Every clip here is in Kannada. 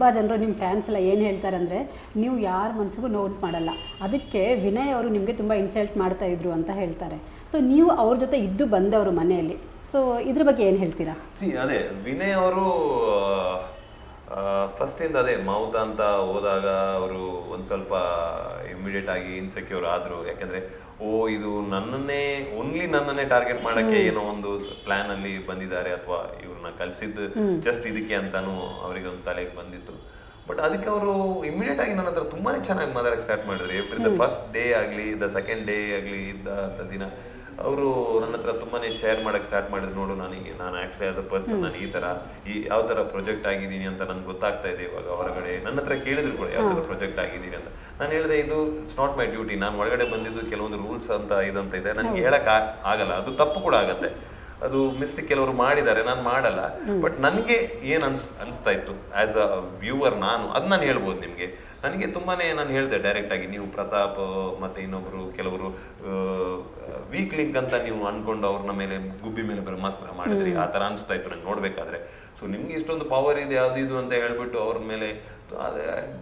ತುಂಬ ಜನರು ನಿಮ್ಮ ಫ್ಯಾನ್ಸ್ ಎಲ್ಲ ಏನು ಹೇಳ್ತಾರೆ ಅಂದರೆ ನೀವು ಯಾರ ಮನಸ್ಸಿಗೂ ನೋಟ್ ಮಾಡಲ್ಲ. ಅದಕ್ಕೆ ವಿನಯ್ ಅವರು ನಿಮಗೆ ತುಂಬ ಇನ್ಸಲ್ಟ್ ಮಾಡ್ತಾ ಇದ್ರು ಅಂತ ಹೇಳ್ತಾರೆ. ಸೊ ನೀವು ಅವ್ರ ಜೊತೆ ಇದ್ದು ಬಂದವರು ಮನೆಯಲ್ಲಿ. ಸೊ ಇದ್ರ ಬಗ್ಗೆ ಏನು ಹೇಳ್ತೀರಾ? ಸಿ, ಅದೇ, ವಿನಯ್ ಅವರು ಫಸ್ಟಿಂದ ಅದೇ, ಮೌತ ಅಂತ ಹೋದಾಗ ಅವರು ಒಂದು ಸ್ವಲ್ಪ ಇಮಿಡಿಯೇಟ್ ಆಗಿ ಇನ್ಸೆಕ್ಯೂರ್ ಆದರು. ಯಾಕಂದ್ರೆ ಓ ಇದು ನನ್ನನ್ನೇ ಓನ್ಲಿ ನನ್ನನ್ನೇ ಟಾರ್ಗೆಟ್ ಮಾಡಕ್ಕೆ ಏನೋ ಒಂದು ಪ್ಲಾನ್ ಅಲ್ಲಿ ಬಂದಿದ್ದಾರೆ ಅಥವಾ ಇವ್ರನ್ನ ಕಲ್ಸಿದ್ದು ಜಸ್ಟ್ ಇದಕ್ಕೆ ಅಂತಾನು ಅವರಿಗೆ ಒಂದು ತಲೆಗೆ ಬಂದಿತ್ತು. ಬಟ್ ಅದಕ್ಕೆ ಅವರು ಇಮಿಡಿಯೇಟ್ ಆಗಿ ನನ್ನ ಹತ್ರ ತುಂಬಾನೇ ಚೆನ್ನಾಗಿ ಮಾತಾಡಕ್ಕೆ ಸ್ಟಾರ್ಟ್ ಮಾಡಿದ್ರು. ಎವ್ರಿ ದ ಫಸ್ಟ್ ಡೇ ಆಗಲಿ ದ ಸೆಕೆಂಡ್ ಡೇ ಆಗಲಿ ಇದ್ದ ದಿನ. ಅವರು ನನ್ನ ಹತ್ರ ತುಂಬಾನೇ ಶೇರ್ ಮಾಡಕ್ ಸ್ಟಾರ್ಟ್ ಮಾಡಿದ್ರು. ನೋಡು ನನಗೆ ನಾನು ಆಕ್ಚುಲಿ ಆಸ್ ಅ ಪರ್ಸನ್ ನಾನು ಈ ತರ ಈ ಯಾವ ತರ ಪ್ರೊಜೆಕ್ಟ್ ಆಗಿದ್ದೀನಿ ಅಂತ ನನ್ಗೆ ಗೊತ್ತಾಗ್ತಾ ಇದೆ ಇವಾಗ ಹೊರಗಡೆ. ನನ್ನ ಹತ್ರ ಕೇಳಿದ್ರು ಕೂಡ ಯಾವ ತರ ಪ್ರೊಜೆಕ್ಟ್ ಆಗಿದ್ದೀನಿ ಅಂತ. ನಾನು ಹೇಳಿದೆ ಇದು ಇಟ್ಸ್ ನಾಟ್ ಮೈ ಡ್ಯೂಟಿ ನಾನು ಒಳಗಡೆ ಬಂದಿದ್ದು ಕೆಲವೊಂದು ರೂಲ್ಸ್ ಅಂತ ಇದಂತ ಇದೆ. ನನಗೆ ಹೇಳಕ್ ಆಗಲ್ಲ. ಅದು ತಪ್ಪು ಕೂಡ ಆಗತ್ತೆ. ಅದು ಮಿಸ್ಟೇಕ್ ಕೆಲವರು ಮಾಡಿದ್ದಾರೆ ನಾನು ಮಾಡಲ್ಲ. ಬಟ್ ನನಗೆ ಏನು ಅನ್ಸ್ ಅನಿಸ್ತಾ ಇತ್ತು ಆ್ಯಸ್ ಅ ವ್ಯೂವರ್ ನಾನು ಅದು ನಾನು ಹೇಳ್ಬೋದು ನಿಮಗೆ. ನನಗೆ ತುಂಬಾನೇ ನಾನು ಹೇಳಿದೆ ಡೈರೆಕ್ಟ್ ಆಗಿ ನೀವು ಪ್ರತಾಪ್ ಮತ್ತೆ ಇನ್ನೊಬ್ಬರು ಕೆಲವರು ವೀಕ್ ಲಿಂಕ್ ಅಂತ ನೀವು ಅಂದ್ಕೊಂಡು ಅವ್ರನ್ನ ಮೇಲೆ ಗುಬ್ಬಿ ಮೇಲೆ ಬ್ರಹ್ಮಾಸ್ತ್ರ ಮಾಡಿದ್ರಿ. ಆ ಥರ ಅನಿಸ್ತಾ ಇತ್ತು ನಂಗೆ ನೋಡ್ಬೇಕಾದ್ರೆ. ಸೊ ನಿಮ್ಗೆ ಇಷ್ಟೊಂದು ಪವರ್ ಇದೆ ಅದು ಇದು ಅಂತ ಹೇಳ್ಬಿಟ್ಟು ಅವ್ರ ಮೇಲೆ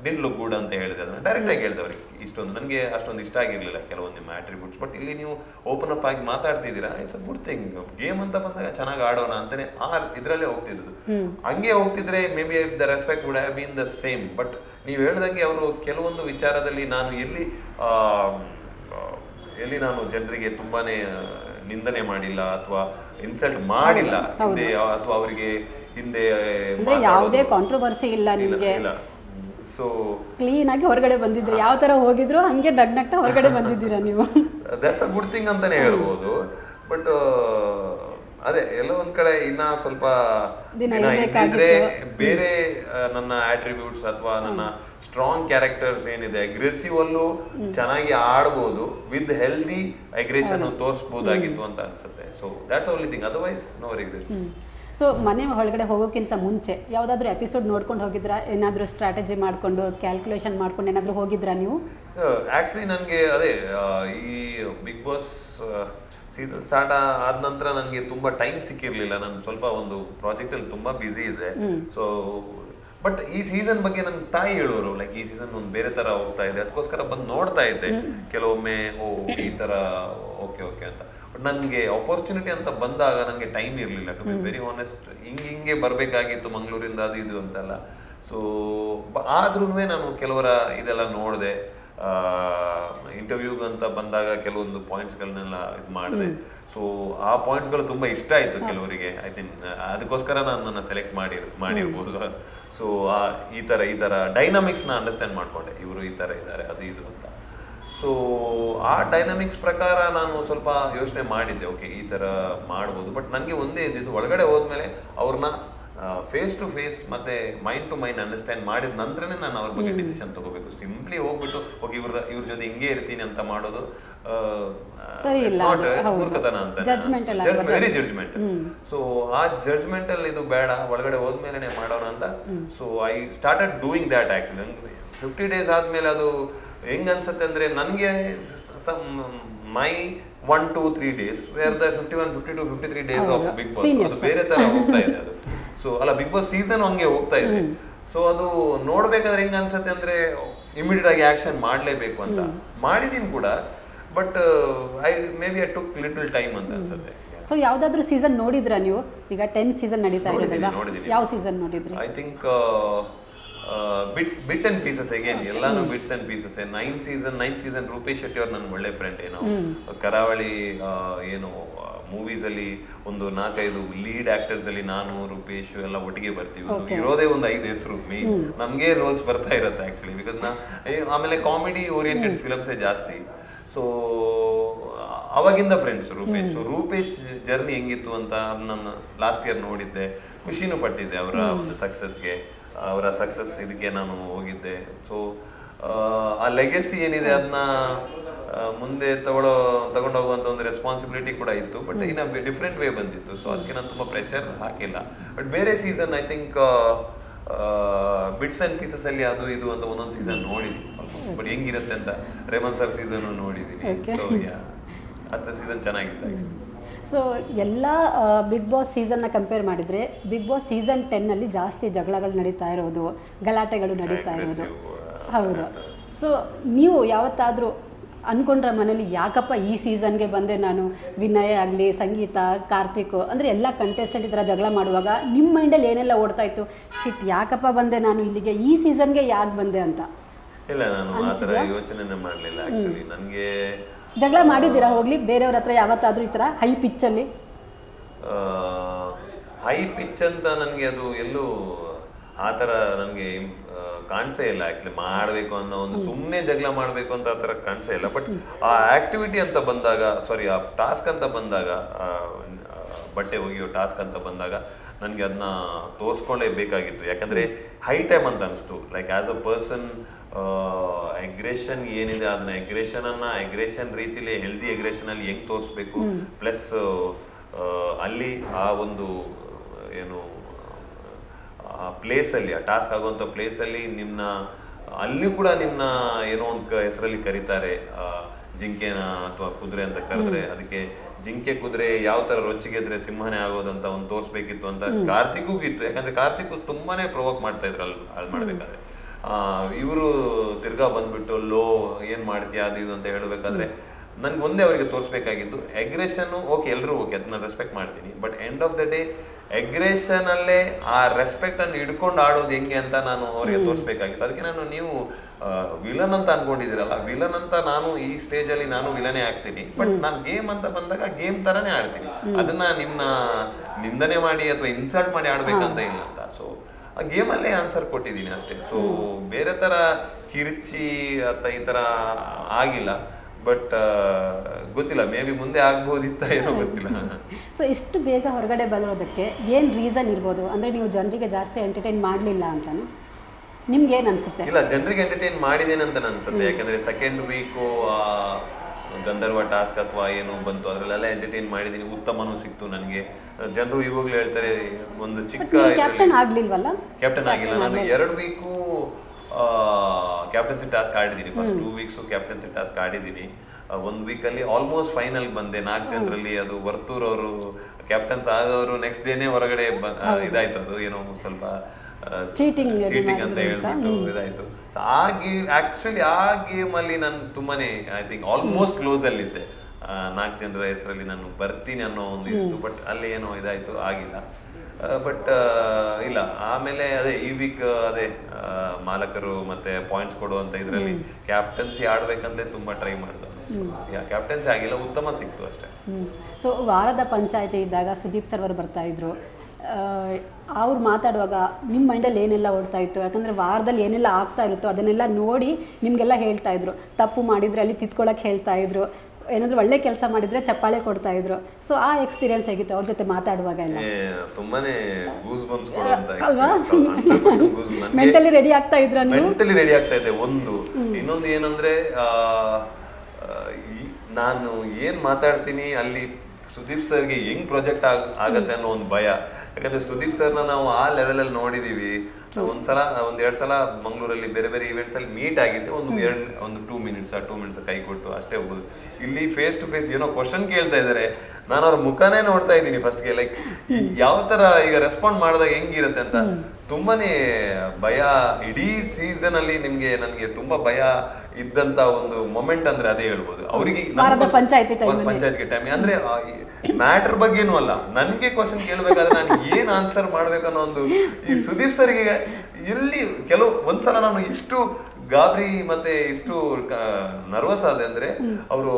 ಡಿನ್ ಲುಕ್ ಗುಡ್ ಅಂತ ಹೇಳಿದೆ ಅದನ್ನು. ಡೈರೆಕ್ಟ್ ಆಗಿ ಹೇಳಿದೆ ಅವ್ರಿಗೆ ಇಷ್ಟೊಂದು. ನನಗೆ ಅಷ್ಟೊಂದು ಇಷ್ಟ ಆಗಿರಲಿಲ್ಲ ಕೆಲವೊಂದು ನಿಮ್ಮ ಆಟ್ರಿಬ್ಯೂಟ್ಸ್ ಬಟ್ ಇಲ್ಲಿ ನೀವು ಓಪನ್ ಅಪ್ ಆಗಿ ಮಾತಾಡ್ತಿದ್ದೀರಾ? It's a good thing game ಅಂತ ಬಂದಾಗ ಚೆನ್ನಾಗಿ ಆಡೋಣ ಅಂತಾನೆ ಆ ಇದ್ರಲ್ಲೇ ಹೋಗ್ತಿದ್ದು ಹಂಗೆ ಹೋಗ್ತಿದ್ರೆ maybe the respect would have been the same but ನೀವು ಹೇಳ್ದಂಗೆ ಅವರು ಕೆಲವೊಂದು ವಿಚಾರದಲ್ಲಿ ನಾನು ಎಲ್ಲಿ ಎಲ್ಲಿ ನಾನು ಜನರಿಗೆ ತುಂಬಾನೇ ನಿಂದನೆ ಮಾಡಿಲ್ಲ ಅಥವಾ ಇನ್ಸಲ್ಟ್ ಮಾಡಿಲ್ಲ. ಅಥವಾ ಅವರಿಗೆ ಹಿಂದೆ ಯಾವುದೇ ಕಾಂಟ್ರವರ್ಸಿ ಇಲ್ಲ ನಿಮಗೆ. ಸೊ ಕ್ಲೀನಾಗಿ ಹೊರಗಡೆ ಬಂದಿದ್ರಿ ಯಾವ ತರ ಹೋಗಿದ್ರು ಹಂಗೆ ನಗ್ನಗ್ತಾ ಹೊರಗಡೆ ಬಂದಿದ್ದೀರಾ ನೀವು? ದಟ್ಸ್ ಅ ಗುಡ್ ಥಿಂಗ್ ಅಂತಾನೆ ಹೇಳ್ಬೋದು. ಬಟ್ ಅದೇ ಎಲ್ಲೋ ಒಂದ್ ಕಡೆ ಇನ್ನ ಸ್ವಲ್ಪ ದಿನ ಬೇರೆ ನನ್ನ ಆಟ್ರಿಬ್ಯೂಟ್ಸ್ ಅಥವಾ ನನ್ನ ಸ್ಟ್ರಾಂಗ್ ಕ್ಯಾರೆಕ್ಟರ್ಸ್ ಏನಿದೆ ಅಗ್ರೆಸಿವ್ ಅಲ್ಲೂ ಚೆನ್ನಾಗಿ ಆಡ್ಬೋದು. ವಿತ್ ಹೆಲ್ದಿ ಅಗ್ರೆಷನ್ ತೋರಿಸ್ಬೋದಾಗಿತ್ತು ಅಂತ ಅನ್ಸುತ್ತೆ. So that's only thing otherwise no regrets so ಮನೆ ಒಳಗಡೆ ಹೋಗೋಕ್ಕಿಂತ ಮುಂಚೆ ಯಾವುದಾದ್ರೂ ಎಪಿಸೋಡ್ ನೋಡ್ಕೊಂಡು ಹೋಗಿದ್ರಾ? ಏನಾದರೂ ಸ್ಟ್ರಾಟಜಿ ಮಾಡಿಕೊಂಡು ಕ್ಯಾಲ್ಕುಲೇಷನ್ ಮಾಡ್ಕೊಂಡು ಏನಾದರೂ ಹೋಗಿದ್ರಾ ನೀವು? ಆ್ಯಕ್ಚುಲಿ ನನಗೆ ಅದೇ ಈ ಬಿಗ್ ಬಾಸ್ ಸೀಸನ್ ಸ್ಟಾರ್ಟ್ ಆದ ನಂತರ ನನಗೆ ತುಂಬ ಟೈಮ್ ಸಿಕ್ಕಿರಲಿಲ್ಲ. ನಾನು ಸ್ವಲ್ಪ ಒಂದು ಪ್ರಾಜೆಕ್ಟಲ್ಲಿ ತುಂಬ ತುಂಬಾ ಬ್ಯುಸಿ ಇದೆ ಸೊ ಬಟ್ ಈ ಸೀಸನ್ ಬಗ್ಗೆ ನನ್ನ ತಾಯಿ ಹೇಳೋರು ಲೈಕ್ ಈ ಸೀಸನ್ ಒಂದು ಬೇರೆ ತರ ಹೋಗ್ತಾ ಇದೆ. ಅದಕ್ಕೋಸ್ಕರ ಬಂದು ನೋಡ್ತಾ ಇದ್ದೆ. ಕೆಲವೊಮ್ಮೆ ಓ ಈ ತರ ಓಕೆ ಓಕೆ ಅಂತ. ನನಗೆ ಅಪರ್ಚುನಿಟಿ ಅಂತ ಬಂದಾಗ ನನಗೆ ಟೈಮ್ ಇರಲಿಲ್ಲ. ಟು ಬಿ ವೆರಿ ಆನೆಸ್ಟ್ ಹಿಂಗೆ ಹಿಂಗೆ ಬರಬೇಕಾಗಿತ್ತು ಮಂಗಳೂರಿಂದ ಅದು ಇದು ಅಂತೆಲ್ಲ. ಸೊ ಆದ್ರೂ ನಾನು ಕೆಲವರ ಇದೆಲ್ಲ ನೋಡಿದೆ. ಇಂಟರ್ವ್ಯೂಗ್ ಅಂತ ಬಂದಾಗ ಕೆಲವೊಂದು ಪಾಯಿಂಟ್ಸ್ಗಳನ್ನೆಲ್ಲ ಇದು ಮಾಡಿದೆ. ಸೊ ಆ ಪಾಯಿಂಟ್ಸ್ಗಳು ತುಂಬಾ ಇಷ್ಟ ಆಯ್ತು ಕೆಲವರಿಗೆ. ಐ ಥಿಂಕ್ ಅದಕ್ಕೋಸ್ಕರ ನಾನು ನನ್ನ ಸೆಲೆಕ್ಟ್ ಮಾಡಿ ಮಾಡಿರ್ಬೋದು. ಸೊ ಈ ತರ ಈ ಥರ ಡೈನಾಮಿಕ್ಸ್ನ ನ ಅಂಡರ್ಸ್ಟ್ಯಾಂಡ್ ಮಾಡಿಕೊಂಡೆ. ಇವರು ಈ ತರ ಇದ್ದಾರೆ ಅದು ಇದು ಅಂತ. ಸೊ ಆ ಡೈನಾಮಿಕ್ಸ್ ಪ್ರಕಾರ ನಾನು ಸ್ವಲ್ಪ ಯೋಚನೆ ಮಾಡಿದ್ದೆ ಓಕೆ ಈ ತರ ಮಾಡ್ಬೋದು. ಬಟ್ ನನಗೆ ಒಂದೇ ಇದ್ದಿದ್ದು ಒಳಗಡೆ ಹೋದ್ಮೇಲೆ ಅವ್ರನ್ನ ಫೇಸ್ ಟು ಫೇಸ್ ಮತ್ತೆ ಮೈಂಡ್ ಟು ಮೈಂಡ್ ಅಂಡರ್ಸ್ಟ್ಯಾಂಡ್ ಮಾಡಿದ ನಂತರನೇ ನಾನು ಅವ್ರ ಬಗ್ಗೆ ಡಿಸಿಷನ್ ತಗೋಬೇಕು. ಸಿಂಪ್ಲಿ ಹೋಗ್ಬಿಟ್ಟು ಓಕೆ ಇವ್ರ ಇವ್ರ ಜೊತೆ ಹಿಂಗೆ ಇರ್ತೀನಿ ಅಂತ ಮಾಡೋದು ವೆರಿ ಜಡ್ಜ್ಮೆಂಟ್ ಸೊ ಆ ಜಡ್ಜ್ಮೆಂಟ್ ಅಲ್ಲಿ ಇದು ಬೇಡ ಒಳಗಡೆ ಹೋದ್ಮೇಲೆ ಮಾಡೋಣ ಅಂತ. So I started doing that actually fifty days ಆದ್ಮೇಲೆ ಅದು ಹೆಂಗ್ ಅನ್ಸುತ್ತೆ ಅಂದ್ರೆ ನನಗೆ my one two three days where the fifty one fifty two fifty three days of Bigg Boss ಅದು ಬೇರೆ ತರ ಹೋಗ್ತಾ ಇದೆ ಅದು. ಸೊ ಅಲ್ಲ ಬಿಗ್ ಬಾಸ್ ಸೀಸನ್ ಹಂಗೆ ಹೋಗ್ತಾ ಇದೆ. ಸೊ ಅದು ನೋಡ್ಬೇಕಾದ್ರೆ ಹೆಂಗ್ ಅನ್ಸುತ್ತೆ ಅಂದ್ರೆ ಇಮಿಡಿಯೇಟ್ ಆಗಿ ಆಕ್ಷನ್ ಮಾಡ್ಲೇಬೇಕು ಅಂತ. ಮಾಡಿದೀನಿ ಕೂಡ but I maybe I took little time ಅಂತ ಅನ್ಸುತ್ತೆ. ಸೊ ಯಾವ್ದಾದ್ರು ಸೀಸನ್ ನೋಡಿದ್ರಾ ನೀವು? ಈಗ ಟೆನ್ ಸೀಸನ್ ನಡೀತಾ ಇದೆ. ಯಾವ ಸೀಸನ್ ನೋಡಿದ್ರಿ? I think bit bit and pieces again ಎಲ್ಲಾನು bits and pieces nine season nine season Rupesh Shetty ಅವ್ರು ನನ್ನ ಒಳ್ಳೆ ಫ್ರೆಂಡ್ ಏನೋ. ಕರಾವಳಿ ಏನು ಮೂವೀಸ್ ಅಲ್ಲಿ ಒಂದು ನಾಲ್ಕೈದು ಲೀಡ್ ಆಕ್ಟರ್ಸ್ ಅಲ್ಲಿ ನಾನು ರೂಪೇಶ್ ಎಲ್ಲ ಒಟ್ಟಿಗೆ ಬರ್ತೀವಿ. ಇರೋದೇ ಒಂದು ಐದು ಹೆಸರು. ಮೇನ್ ನಮ್ಗೆ ರೋಲ್ಸ್ ಬರ್ತಾ ಇರುತ್ತೆ ಆಕ್ಚುಲಿ ಬಿಕಾಸ್ ನಾ ಆಮೇಲೆ ಕಾಮಿಡಿ ಓರಿಯೆಂಟೆಡ್ ಫಿಲಮ್ಸೇ ಜಾಸ್ತಿ. ಸೊ ಅವಾಗಿಂದ ಫ್ರೆಂಡ್ಸ್ ರೂಪೇಶ್. ರೂಪೇಶ್ ಜರ್ನಿ ಹೆಂಗಿತ್ತು ಅಂತ ನಾನು ಲಾಸ್ಟ್ ಇಯರ್ ನೋಡಿದ್ದೆ. ಖುಷಿನೂ ಪಟ್ಟಿದ್ದೆ ಅವರ ಒಂದು ಸಕ್ಸಸ್ಗೆ ಅವರ ಸಕ್ಸಸ್ ಇದಕ್ಕೆ ನಾನು ಹೋಗಿದ್ದೆ. ಸೊ ಆ ಲೆಗೆಸಿ ಏನಿದೆ ಅದನ್ನ ಮುಂದೆ ತಗೊಳ್ಳೋ ತಗೊಂಡು ಹೋಗುವಂತ ಒಂದು ರೆಸ್ಪಾನ್ಸಿಬಿಲಿಟಿ ಕೂಡ ಇತ್ತು. ಬಟ್ ಇನ್ನ ಡಿಫ್ರೆಂಟ್ ವೇ ಬಂದಿತ್ತು. ಸೊ ಅದಕ್ಕೆ ನಾನು ತುಂಬಾ ಪ್ರೆಷರ್ ಹಾಕಿಲ್ಲ. ಬಟ್ ಬೇರೆ season I think bits and pieces ಅಲ್ಲಿ ಅದು ಇದು ಅಂತ ಒಂದೊಂದು ಸೀಸನ್ ನೋಡಿದ್ದೀನಿ ಬಟ್ ಹೆಂಗಿರುತ್ತೆ ಅಂತ ರೇಮನ್ ಸರ್ ಸೀಸನ್ ನೋಡಿದ್ದೀನಿ ಸೊ ಯಾ ಹತ್ತು ಸೀಸನ್ ಚೆನ್ನಾಗಿತ್ತು ಆಕ್ಚುಲಿ ಸೊ ಎಲ್ಲ ಬಿಗ್ ಬಾಸ್ ಸೀಸನ್ನ ಕಂಪೇರ್ ಮಾಡಿದರೆ ಬಿಗ್ ಬಾಸ್ ಸೀಸನ್ ಟೆನ್ನಲ್ಲಿ ಜಾಸ್ತಿ ಜಗಳಗಳು ನಡೀತಾ ಇರೋದು ಗಲಾಟೆಗಳು ನಡೀತಾ ಇರೋದು. ಹೌದು. ಸೊ ನೀವು ಯಾವತ್ತಾದರೂ ಅಂದ್ಕೊಂಡ್ರೆ ಮನೇಲಿ ಯಾಕಪ್ಪ ಈ ಸೀಸನ್ಗೆ ಬಂದೆ ನಾನು? ವಿನಯ ಆಗಲಿ ಸಂಗೀತ ಕಾರ್ತಿಕ್ ಅಂದರೆ ಎಲ್ಲ ಕಂಟೆಸ್ಟೆಂಟ್ ಈ ಥರ ಜಗಳ ಮಾಡುವಾಗ ನಿಮ್ಮ ಮೈಂಡಲ್ಲಿ ಏನೆಲ್ಲ ಓಡ್ತಾ ಇತ್ತು? ಶಿಟ್ ಯಾಕಪ್ಪ ಬಂದೆ ನಾನು ಇಲ್ಲಿಗೆ? ಈ ಸೀಸನ್ಗೆ ಯಾಕೆ ಬಂದೆ? ಅಂತ. ಇಲ್ಲ ನಾನು ಆ ಥರ ಯೋಚನೆ ಮಾಡಲಿಲ್ಲ ಆ್ಯಕ್ಚುಲಿ ನನಗೆ ಜಗಳ ಮಾಡಿದ್ದೀರಾ ಹೋಗ್ಲಿ? ಬೇರೆಯವ್ರ ಹತ್ರ ಯಾವತ್ತಾದ್ರೂ ಈ ತರ ಹೈ ಪಿಚ್ಚಲ್ಲಿ ಹೈ ಪಿಚ್ ಅಂತ ನನಗೆ ಅದು ಎಲ್ಲೂ ಆ ಥರ ನನಗೆ ಕಾಣಿಸೇ ಇಲ್ಲ ಆ್ಯಕ್ಚುಲಿ ಮಾಡಬೇಕು ಅನ್ನೋ ಒಂದು ಸುಮ್ಮನೆ ಜಗಳ ಮಾಡಬೇಕು ಅಂತ ಆ ಥರ ಕಾಣಿಸೇ ಇಲ್ಲ. ಬಟ್ ಆ ಆ್ಯಕ್ಟಿವಿಟಿ ಅಂತ ಬಂದಾಗ ಸಾರಿ ಆ ಟಾಸ್ಕ್ ಅಂತ ಬಂದಾಗ ಬಟ್ಟೆ ಒಗೆಯೋ ಟಾಸ್ಕ್ ಅಂತ ಬಂದಾಗ ನನಗೆ ಅದನ್ನ ತೋರಿಸ್ಕೊಳ್ಳೇಬೇಕಾಗಿತ್ತು. ಯಾಕಂದರೆ ಹೈ ಟೈಮ್ ಅಂತ ಅನಿಸ್ತು. Like as a person aggression ಏನಿದೆ ಅದನ್ನ ಎಗ್ರೇಷನನ್ನು ಅಗ್ರೆಷನ್ ರೀತಿಲಿ ಹೆಲ್ದಿ ಅಗ್ರೆಷನಲ್ಲಿ ಹೆಂಗೆ ತೋರಿಸ್ಬೇಕು? ಪ್ಲಸ್ ಅಲ್ಲಿ ಆ ಒಂದು ಏನು ಆ ಪ್ಲೇಸಲ್ಲಿ ಆ ಟಾಸ್ಕ್ ಆಗುವಂಥ ಪ್ಲೇಸಲ್ಲಿ ನಿಮ್ಮನ್ನ ಅಲ್ಲಿ ಕೂಡ ನಿಮ್ಮನ್ನ ಏನೋ ಒಂದು ಹೆಸರಲ್ಲಿ ಕರೀತಾರೆ. ಜಿಂಕೆನ ಅಥವಾ ಕುದುರೆ ಅಂತ ಕರೆದ್ರೆ ಅದಕ್ಕೆ ಜಿಂಕೆ ಕುದುರೆ ಯಾವ ತರ ರೊಚ್ಚಿಗೆದ್ರೆ ಸಿಂಹನೇ ಆಗೋದಂತ ಒಂದು ತೋರಿಸ್ಬೇಕಿತ್ತು ಅಂತ ಕಾರ್ತಿಕ್ಗೂ ಇತ್ತು. ಯಾಕಂದ್ರೆ ಕಾರ್ತಿಕ್ ತುಂಬಾನೇ ಪ್ರೊವೋಕ್ ಮಾಡ್ತಾ ಇದ್ರು ಅಲ್ಲಿ ಅಲ್ಲಿ ಮಾಡ್ಬೇಕಾದ್ರೆ. ಇವರು ತಿರ್ಗಾ ಬಂದ್ಬಿಟ್ಟು ಲೋ ಏನ್ ಮಾಡ್ತೀಯಾ ಅದು ಇದು ಅಂತ ಹೇಳ್ಬೇಕಾದ್ರೆ ನನ್ಗೆ ಒಂದೇ ಅವರಿಗೆ ತೋರಿಸ್ಬೇಕಾಗಿದ್ದು ಅಗ್ರೆಷನ್ ಓಕೆ ಎಲ್ಲರೂ ಓಕೆ ಅದನ್ನ ರೆಸ್ಪೆಕ್ಟ್ ಮಾಡ್ತೀನಿ. But end of the day aggression ಅಲ್ಲೇ ಆ ರೆಸ್ಪೆಕ್ಟ್ ಅನ್ನು ಹಿಡ್ಕೊಂಡು ಆಡೋದು ಹೆಂಗೆ ಅಂತ ನಾನು ಅವರಿಗೆ ತೋರಿಸ್ಬೇಕಾಗಿತ್ತು. ಅದಕ್ಕೆ ನಾನು ನೀವು ವಿಲನ್ ಅಂತ ಅನ್ಕೊಂಡಿದ್ದೀರಲ್ಲ ವಿಲನ್ ಅಂತ ನಾನು ಈ ಸ್ಟೇಜ್ ಅಲ್ಲಿ ನಾನು ವಿಲನೇ ಆಗ್ತೀನಿ ಬಟ್ ನಾನು ಗೇಮ್ ಅಂತ ಬಂದಾಗ ಗೇಮ್ ತರನೇ ಆಡ್ತೀನಿ. ಅದನ್ನ ನಿಮ್ಮ ನಿಂದನೆ ಮಾಡಿ ಅಥವಾ ಇನ್ಸಲ್ಟ್ ಮಾಡಿ ಆಡ್ಬೇಕಂತ ಇಲ್ಲ ಅಂತ ಸೊ ಆ ಗೇಮಲ್ಲೇ ಆನ್ಸರ್ ಕೊಟ್ಟಿದ್ದೀನಿ ಅಷ್ಟೇ. ಸೊ ಬೇರೆ ತರ ಕಿರ್ಚಿ ಅಥವಾ ಈ ತರ ಆಗಿಲ್ಲ ಬಟ್ ಗೊತ್ತಿಲ್ಲ ಮೇ ಬಿ ಮುಂದೆ ಆಗ್ಬೋದಿತ್ತ ಏನೋ ಗೊತ್ತಿಲ್ಲ. ಸೊ ಇಷ್ಟು ಬೇಗ ಹೊರಗಡೆ ಬರೋದಕ್ಕೆ ಏನು ರೀಸನ್ ಇರ್ಬೋದು? ಅಂದರೆ ನೀವು ಜನರಿಗೆ ಜಾಸ್ತಿ ಎಂಟರ್ಟೈನ್ ಮಾಡಲಿಲ್ಲ ಅಂತಾನು? ನಿಮ್ಗೆ ಏನ್ ಅನ್ಸುತ್ತೆ? ಇಲ್ಲ ಜನರಿಗೆ ಎಂಟರ್ಟೈನ್ ಮಾಡಿದೇನೆ ಅಂತ ಅನ್ಸುತ್ತೆ. ಯಾಕಂದ್ರೆ ಸೆಕೆಂಡ್ ವೀಕು ಗಂಧರ್ವ ಟಾಸ್ಕ್ ಅಥವಾ ಏನು ಬಂತು ಅದ್ರಲ್ಲೆಲ್ಲ ಎಂಟರ್ಟೈನ್ ಮಾಡಿದೀನಿ ಉತ್ತಮನೂ ಸಿಕ್ತು ನನಗೆ. ಜನರು ಇವಾಗಲೂ ಹೇಳ್ತಾರೆ ಒಂದು ಚಿಕ್ಕ ಕ್ಯಾಪ್ಟನ್ ಆಗಲಿಲ್ವಲ್ಲ? ಕ್ಯಾಪ್ಟನ್ ಆಗಿಲ್ಲ. ನಾನು ಎರಡು week captaincy task ಆಡಿದ್ದೀನಿ. First two weeks captaincy task ಆಡಿದ್ದೀನಿ. ಒಂದು ವೀಕಲ್ಲಿ ಆಲ್ಮೋಸ್ಟ್ ಫೈನಲ್ ಬಂದೆ. ನಾಲ್ಕು ಜನರಲ್ಲಿ ಅದು ವರ್ತೂರ್ ಅವರು ಕ್ಯಾಪ್ಟನ್ಸ್ ಆದವರು ನೆಕ್ಸ್ಟ್ ಡೇನೇ ಹೊರಗಡೆ ಬ- ಇದಾಯ್ತು ಅದು ಏನೋ ಸ್ವಲ್ಪ ಇದು ಚೀಟಿಂಗ್ ಅಂತ. ಹೇಳ್ಬಿಟ್ಟು ಇದಾಯ್ತು. ಆ ಗೇಮ್ ಆಕ್ಚುಲಿ ಆ ಗೇಮ್ ಅಲ್ಲಿ ನಾನು ತುಂಬಾನೇ ಐ ಥಿಂಕ್ ಆಲ್ಮೋಸ್ಟ್ ಕ್ಲೋಸ್ ಅಲ್ಲಿ ಇದ್ದೆ. ನಾಲ್ಕು ಜನರ ಹೆಸರಲ್ಲಿ ನಾನು ಬರ್ತೀನಿ ಅನ್ನೋ ಒಂದು ಇತ್ತು. ಬಟ್ ಅಲ್ಲಿ ಏನೋ ಇದಾಯ್ತು ಆಗಿಲ್ಲ. ಬಟ್ ಇಲ್ಲ. ಆಮೇಲೆ ಅದೇ ಈ ವೀಕ್ ಅದೇ ಮಾಲಕರು ಮತ್ತೆ ಪಾಯಿಂಟ್ಸ್ ಕೊಡುವಂತ ಇದರಲ್ಲಿ ಕ್ಯಾಪ್ಟನ್ಸಿ ಆಡ್ಬೇಕಂತ ತುಂಬಾ ಟ್ರೈ ಮಾಡಿದೆ. ಕ್ಯಾಪ್ಟನ್ಸಿ ಆಗಿಲ್ಲ ಉತ್ತಮ ಸಿಕ್ತು ಅಷ್ಟೇ. ಸೊ ವಾರದ ಪಂಚಾಯತಿ ಇದ್ದಾಗ ಸುದೀಪ್ ಸರ್ ಅವರು ಬರ್ತಾ ಇದ್ರು. ಅವ್ರು ಮಾತಾಡುವಾಗ ನಿಮ್ಮ ಮೈಂಡಲ್ಲಿ ಏನೆಲ್ಲ ಓಡ್ತಾ ಇತ್ತು? ಯಾಕಂದರೆ ವಾರದಲ್ಲಿ ಏನೆಲ್ಲ ಆಗ್ತಾ ಇರುತ್ತೋ ಅದನ್ನೆಲ್ಲ ನೋಡಿ ನಿಮಗೆಲ್ಲ ಹೇಳ್ತಾ ಇದ್ರು. ತಪ್ಪು ಮಾಡಿದರೆ ಅಲ್ಲಿ ತಿದ್ಕೊಳ್ಳೋಕೆ ಹೇಳ್ತಾ ಇದ್ರು. ಏನಾದರೂ ಒಳ್ಳೆ ಕೆಲಸ ಮಾಡಿದರೆ ಚಪ್ಪಾಳೆ ಕೊಡ್ತಾ ಇದ್ರು. ಸೊ ಆ ಎಕ್ಸ್ಪೀರಿಯನ್ಸ್ ಆಗಿತ್ತು ಅವ್ರ ಜೊತೆ ಮಾತಾಡುವಾಗ ಎಲ್ಲ? ತುಂಬಾನೇ ಗೂಸ್ ಬಂಪ್ಸ್ ಕೊಡುವಂತ ಅಲ್ವಾ? ಎಕ್ಸ್ಪೀರಿಯನ್ಸ್ ಮೆಂಟಲಿ ರೆಡಿ ಆಗ್ತಾ ಇದ್ರ ಮೆಂಟಲಿ ರೆಡಿ ಆಗ್ತಾ ಇದೆ ಒಂದು. ಇನ್ನೊಂದು ಏನಂದ್ರೆ ನಾನು ಏನ್ ಮಾತಾಡ್ತೀನಿ ಅಲ್ಲಿ ಸುದೀಪ್ ಸರ್ಗೆ ಹೆಂಗ್ ಪ್ರಾಜೆಕ್ಟ್ ಆಗ ಆಗತ್ತೆ ಅನ್ನೋ ಒಂದು ಭಯ. ಯಾಕಂದ್ರೆ ಸುದೀಪ್ ಸರ್ನ ನಾವು ಆ ಲೆವೆಲ್ ಅಲ್ಲಿ ನೋಡಿದೀವಿ. ಒಂದ್ಸಲ ಒಂದ್ ಎರಡ್ ಸಲ ಮಂಗಳೂರಲ್ಲಿ ಬೇರೆ ಬೇರೆ ಇವೆಂಟ್ಸ್ ಅಲ್ಲಿ ಮೀಟ್ ಆಗಿದ್ದೆ. ಒಂದು ಎರಡ್ ಒಂದು ಟೂ ಮಿನಿಟ್ಸ್ ಟೂ ಮಿನಿಟ್ಸ್ ಕೈ ಕೊಟ್ಟು ಅಷ್ಟೇ ಹೋಗುದು. ಇಲ್ಲಿ ಫೇಸ್ ಟು ಫೇಸ್ ಏನೋ ಕ್ವಶನ್ ಕೇಳ್ತಾ ಇದಾರೆ. ನಾನು ಅವ್ರ ಮುಖನೇ ನೋಡ್ತಾ ಇದ್ದೀನಿ ಫಸ್ಟ್ಗೆ ಲೈಕ್ ಯಾವ ತರ ಈಗ ರೆಸ್ಪಾಂಡ್ ಮಾಡಿದಾಗ ಹೆಂಗಿರುತ್ತೆ ಅಂತ. ತುಂಬಾನೇ ಭಯ. ಇಡೀ ಸೀಸನ್ ಅಲ್ಲಿ ನಿಮ್ಗೆ ನನಗೆ ತುಂಬಾ ಭಯ ಇದ್ದಂತ ಒಂದು ಮೊಮೆಂಟ್ ಅಂದ್ರೆ ಅದೇ ಹೇಳ್ಬೋದು. ಅವರಿಗೆ. ಪಂಚಾಯತ್ಗೆ ಟೈಮ್ ಅಂದ್ರೆ ಮ್ಯಾಟರ್ ಬಗ್ಗೆನೂ ಅಲ್ಲ. ನನ್ಗೆ ಕ್ವಶನ್ ಕೇಳ್ಬೇಕಾದ್ರೆ ನಾನು ಏನ್ ಆನ್ಸರ್ ಮಾಡ್ಬೇಕನ್ನೋ ಒಂದು ಈ ಸುದೀಪ್ ಸರ್ಗೆ ಎಲ್ಲಿ ಕೆಲವು ಒಂದ್ಸಲ ನಾನು ಇಷ್ಟು ಗಾಬರಿ ಮತ್ತೆ ಇಷ್ಟು ನರ್ವಸ್ ಆದೆ ಅಂದ್ರೆ ಅವರು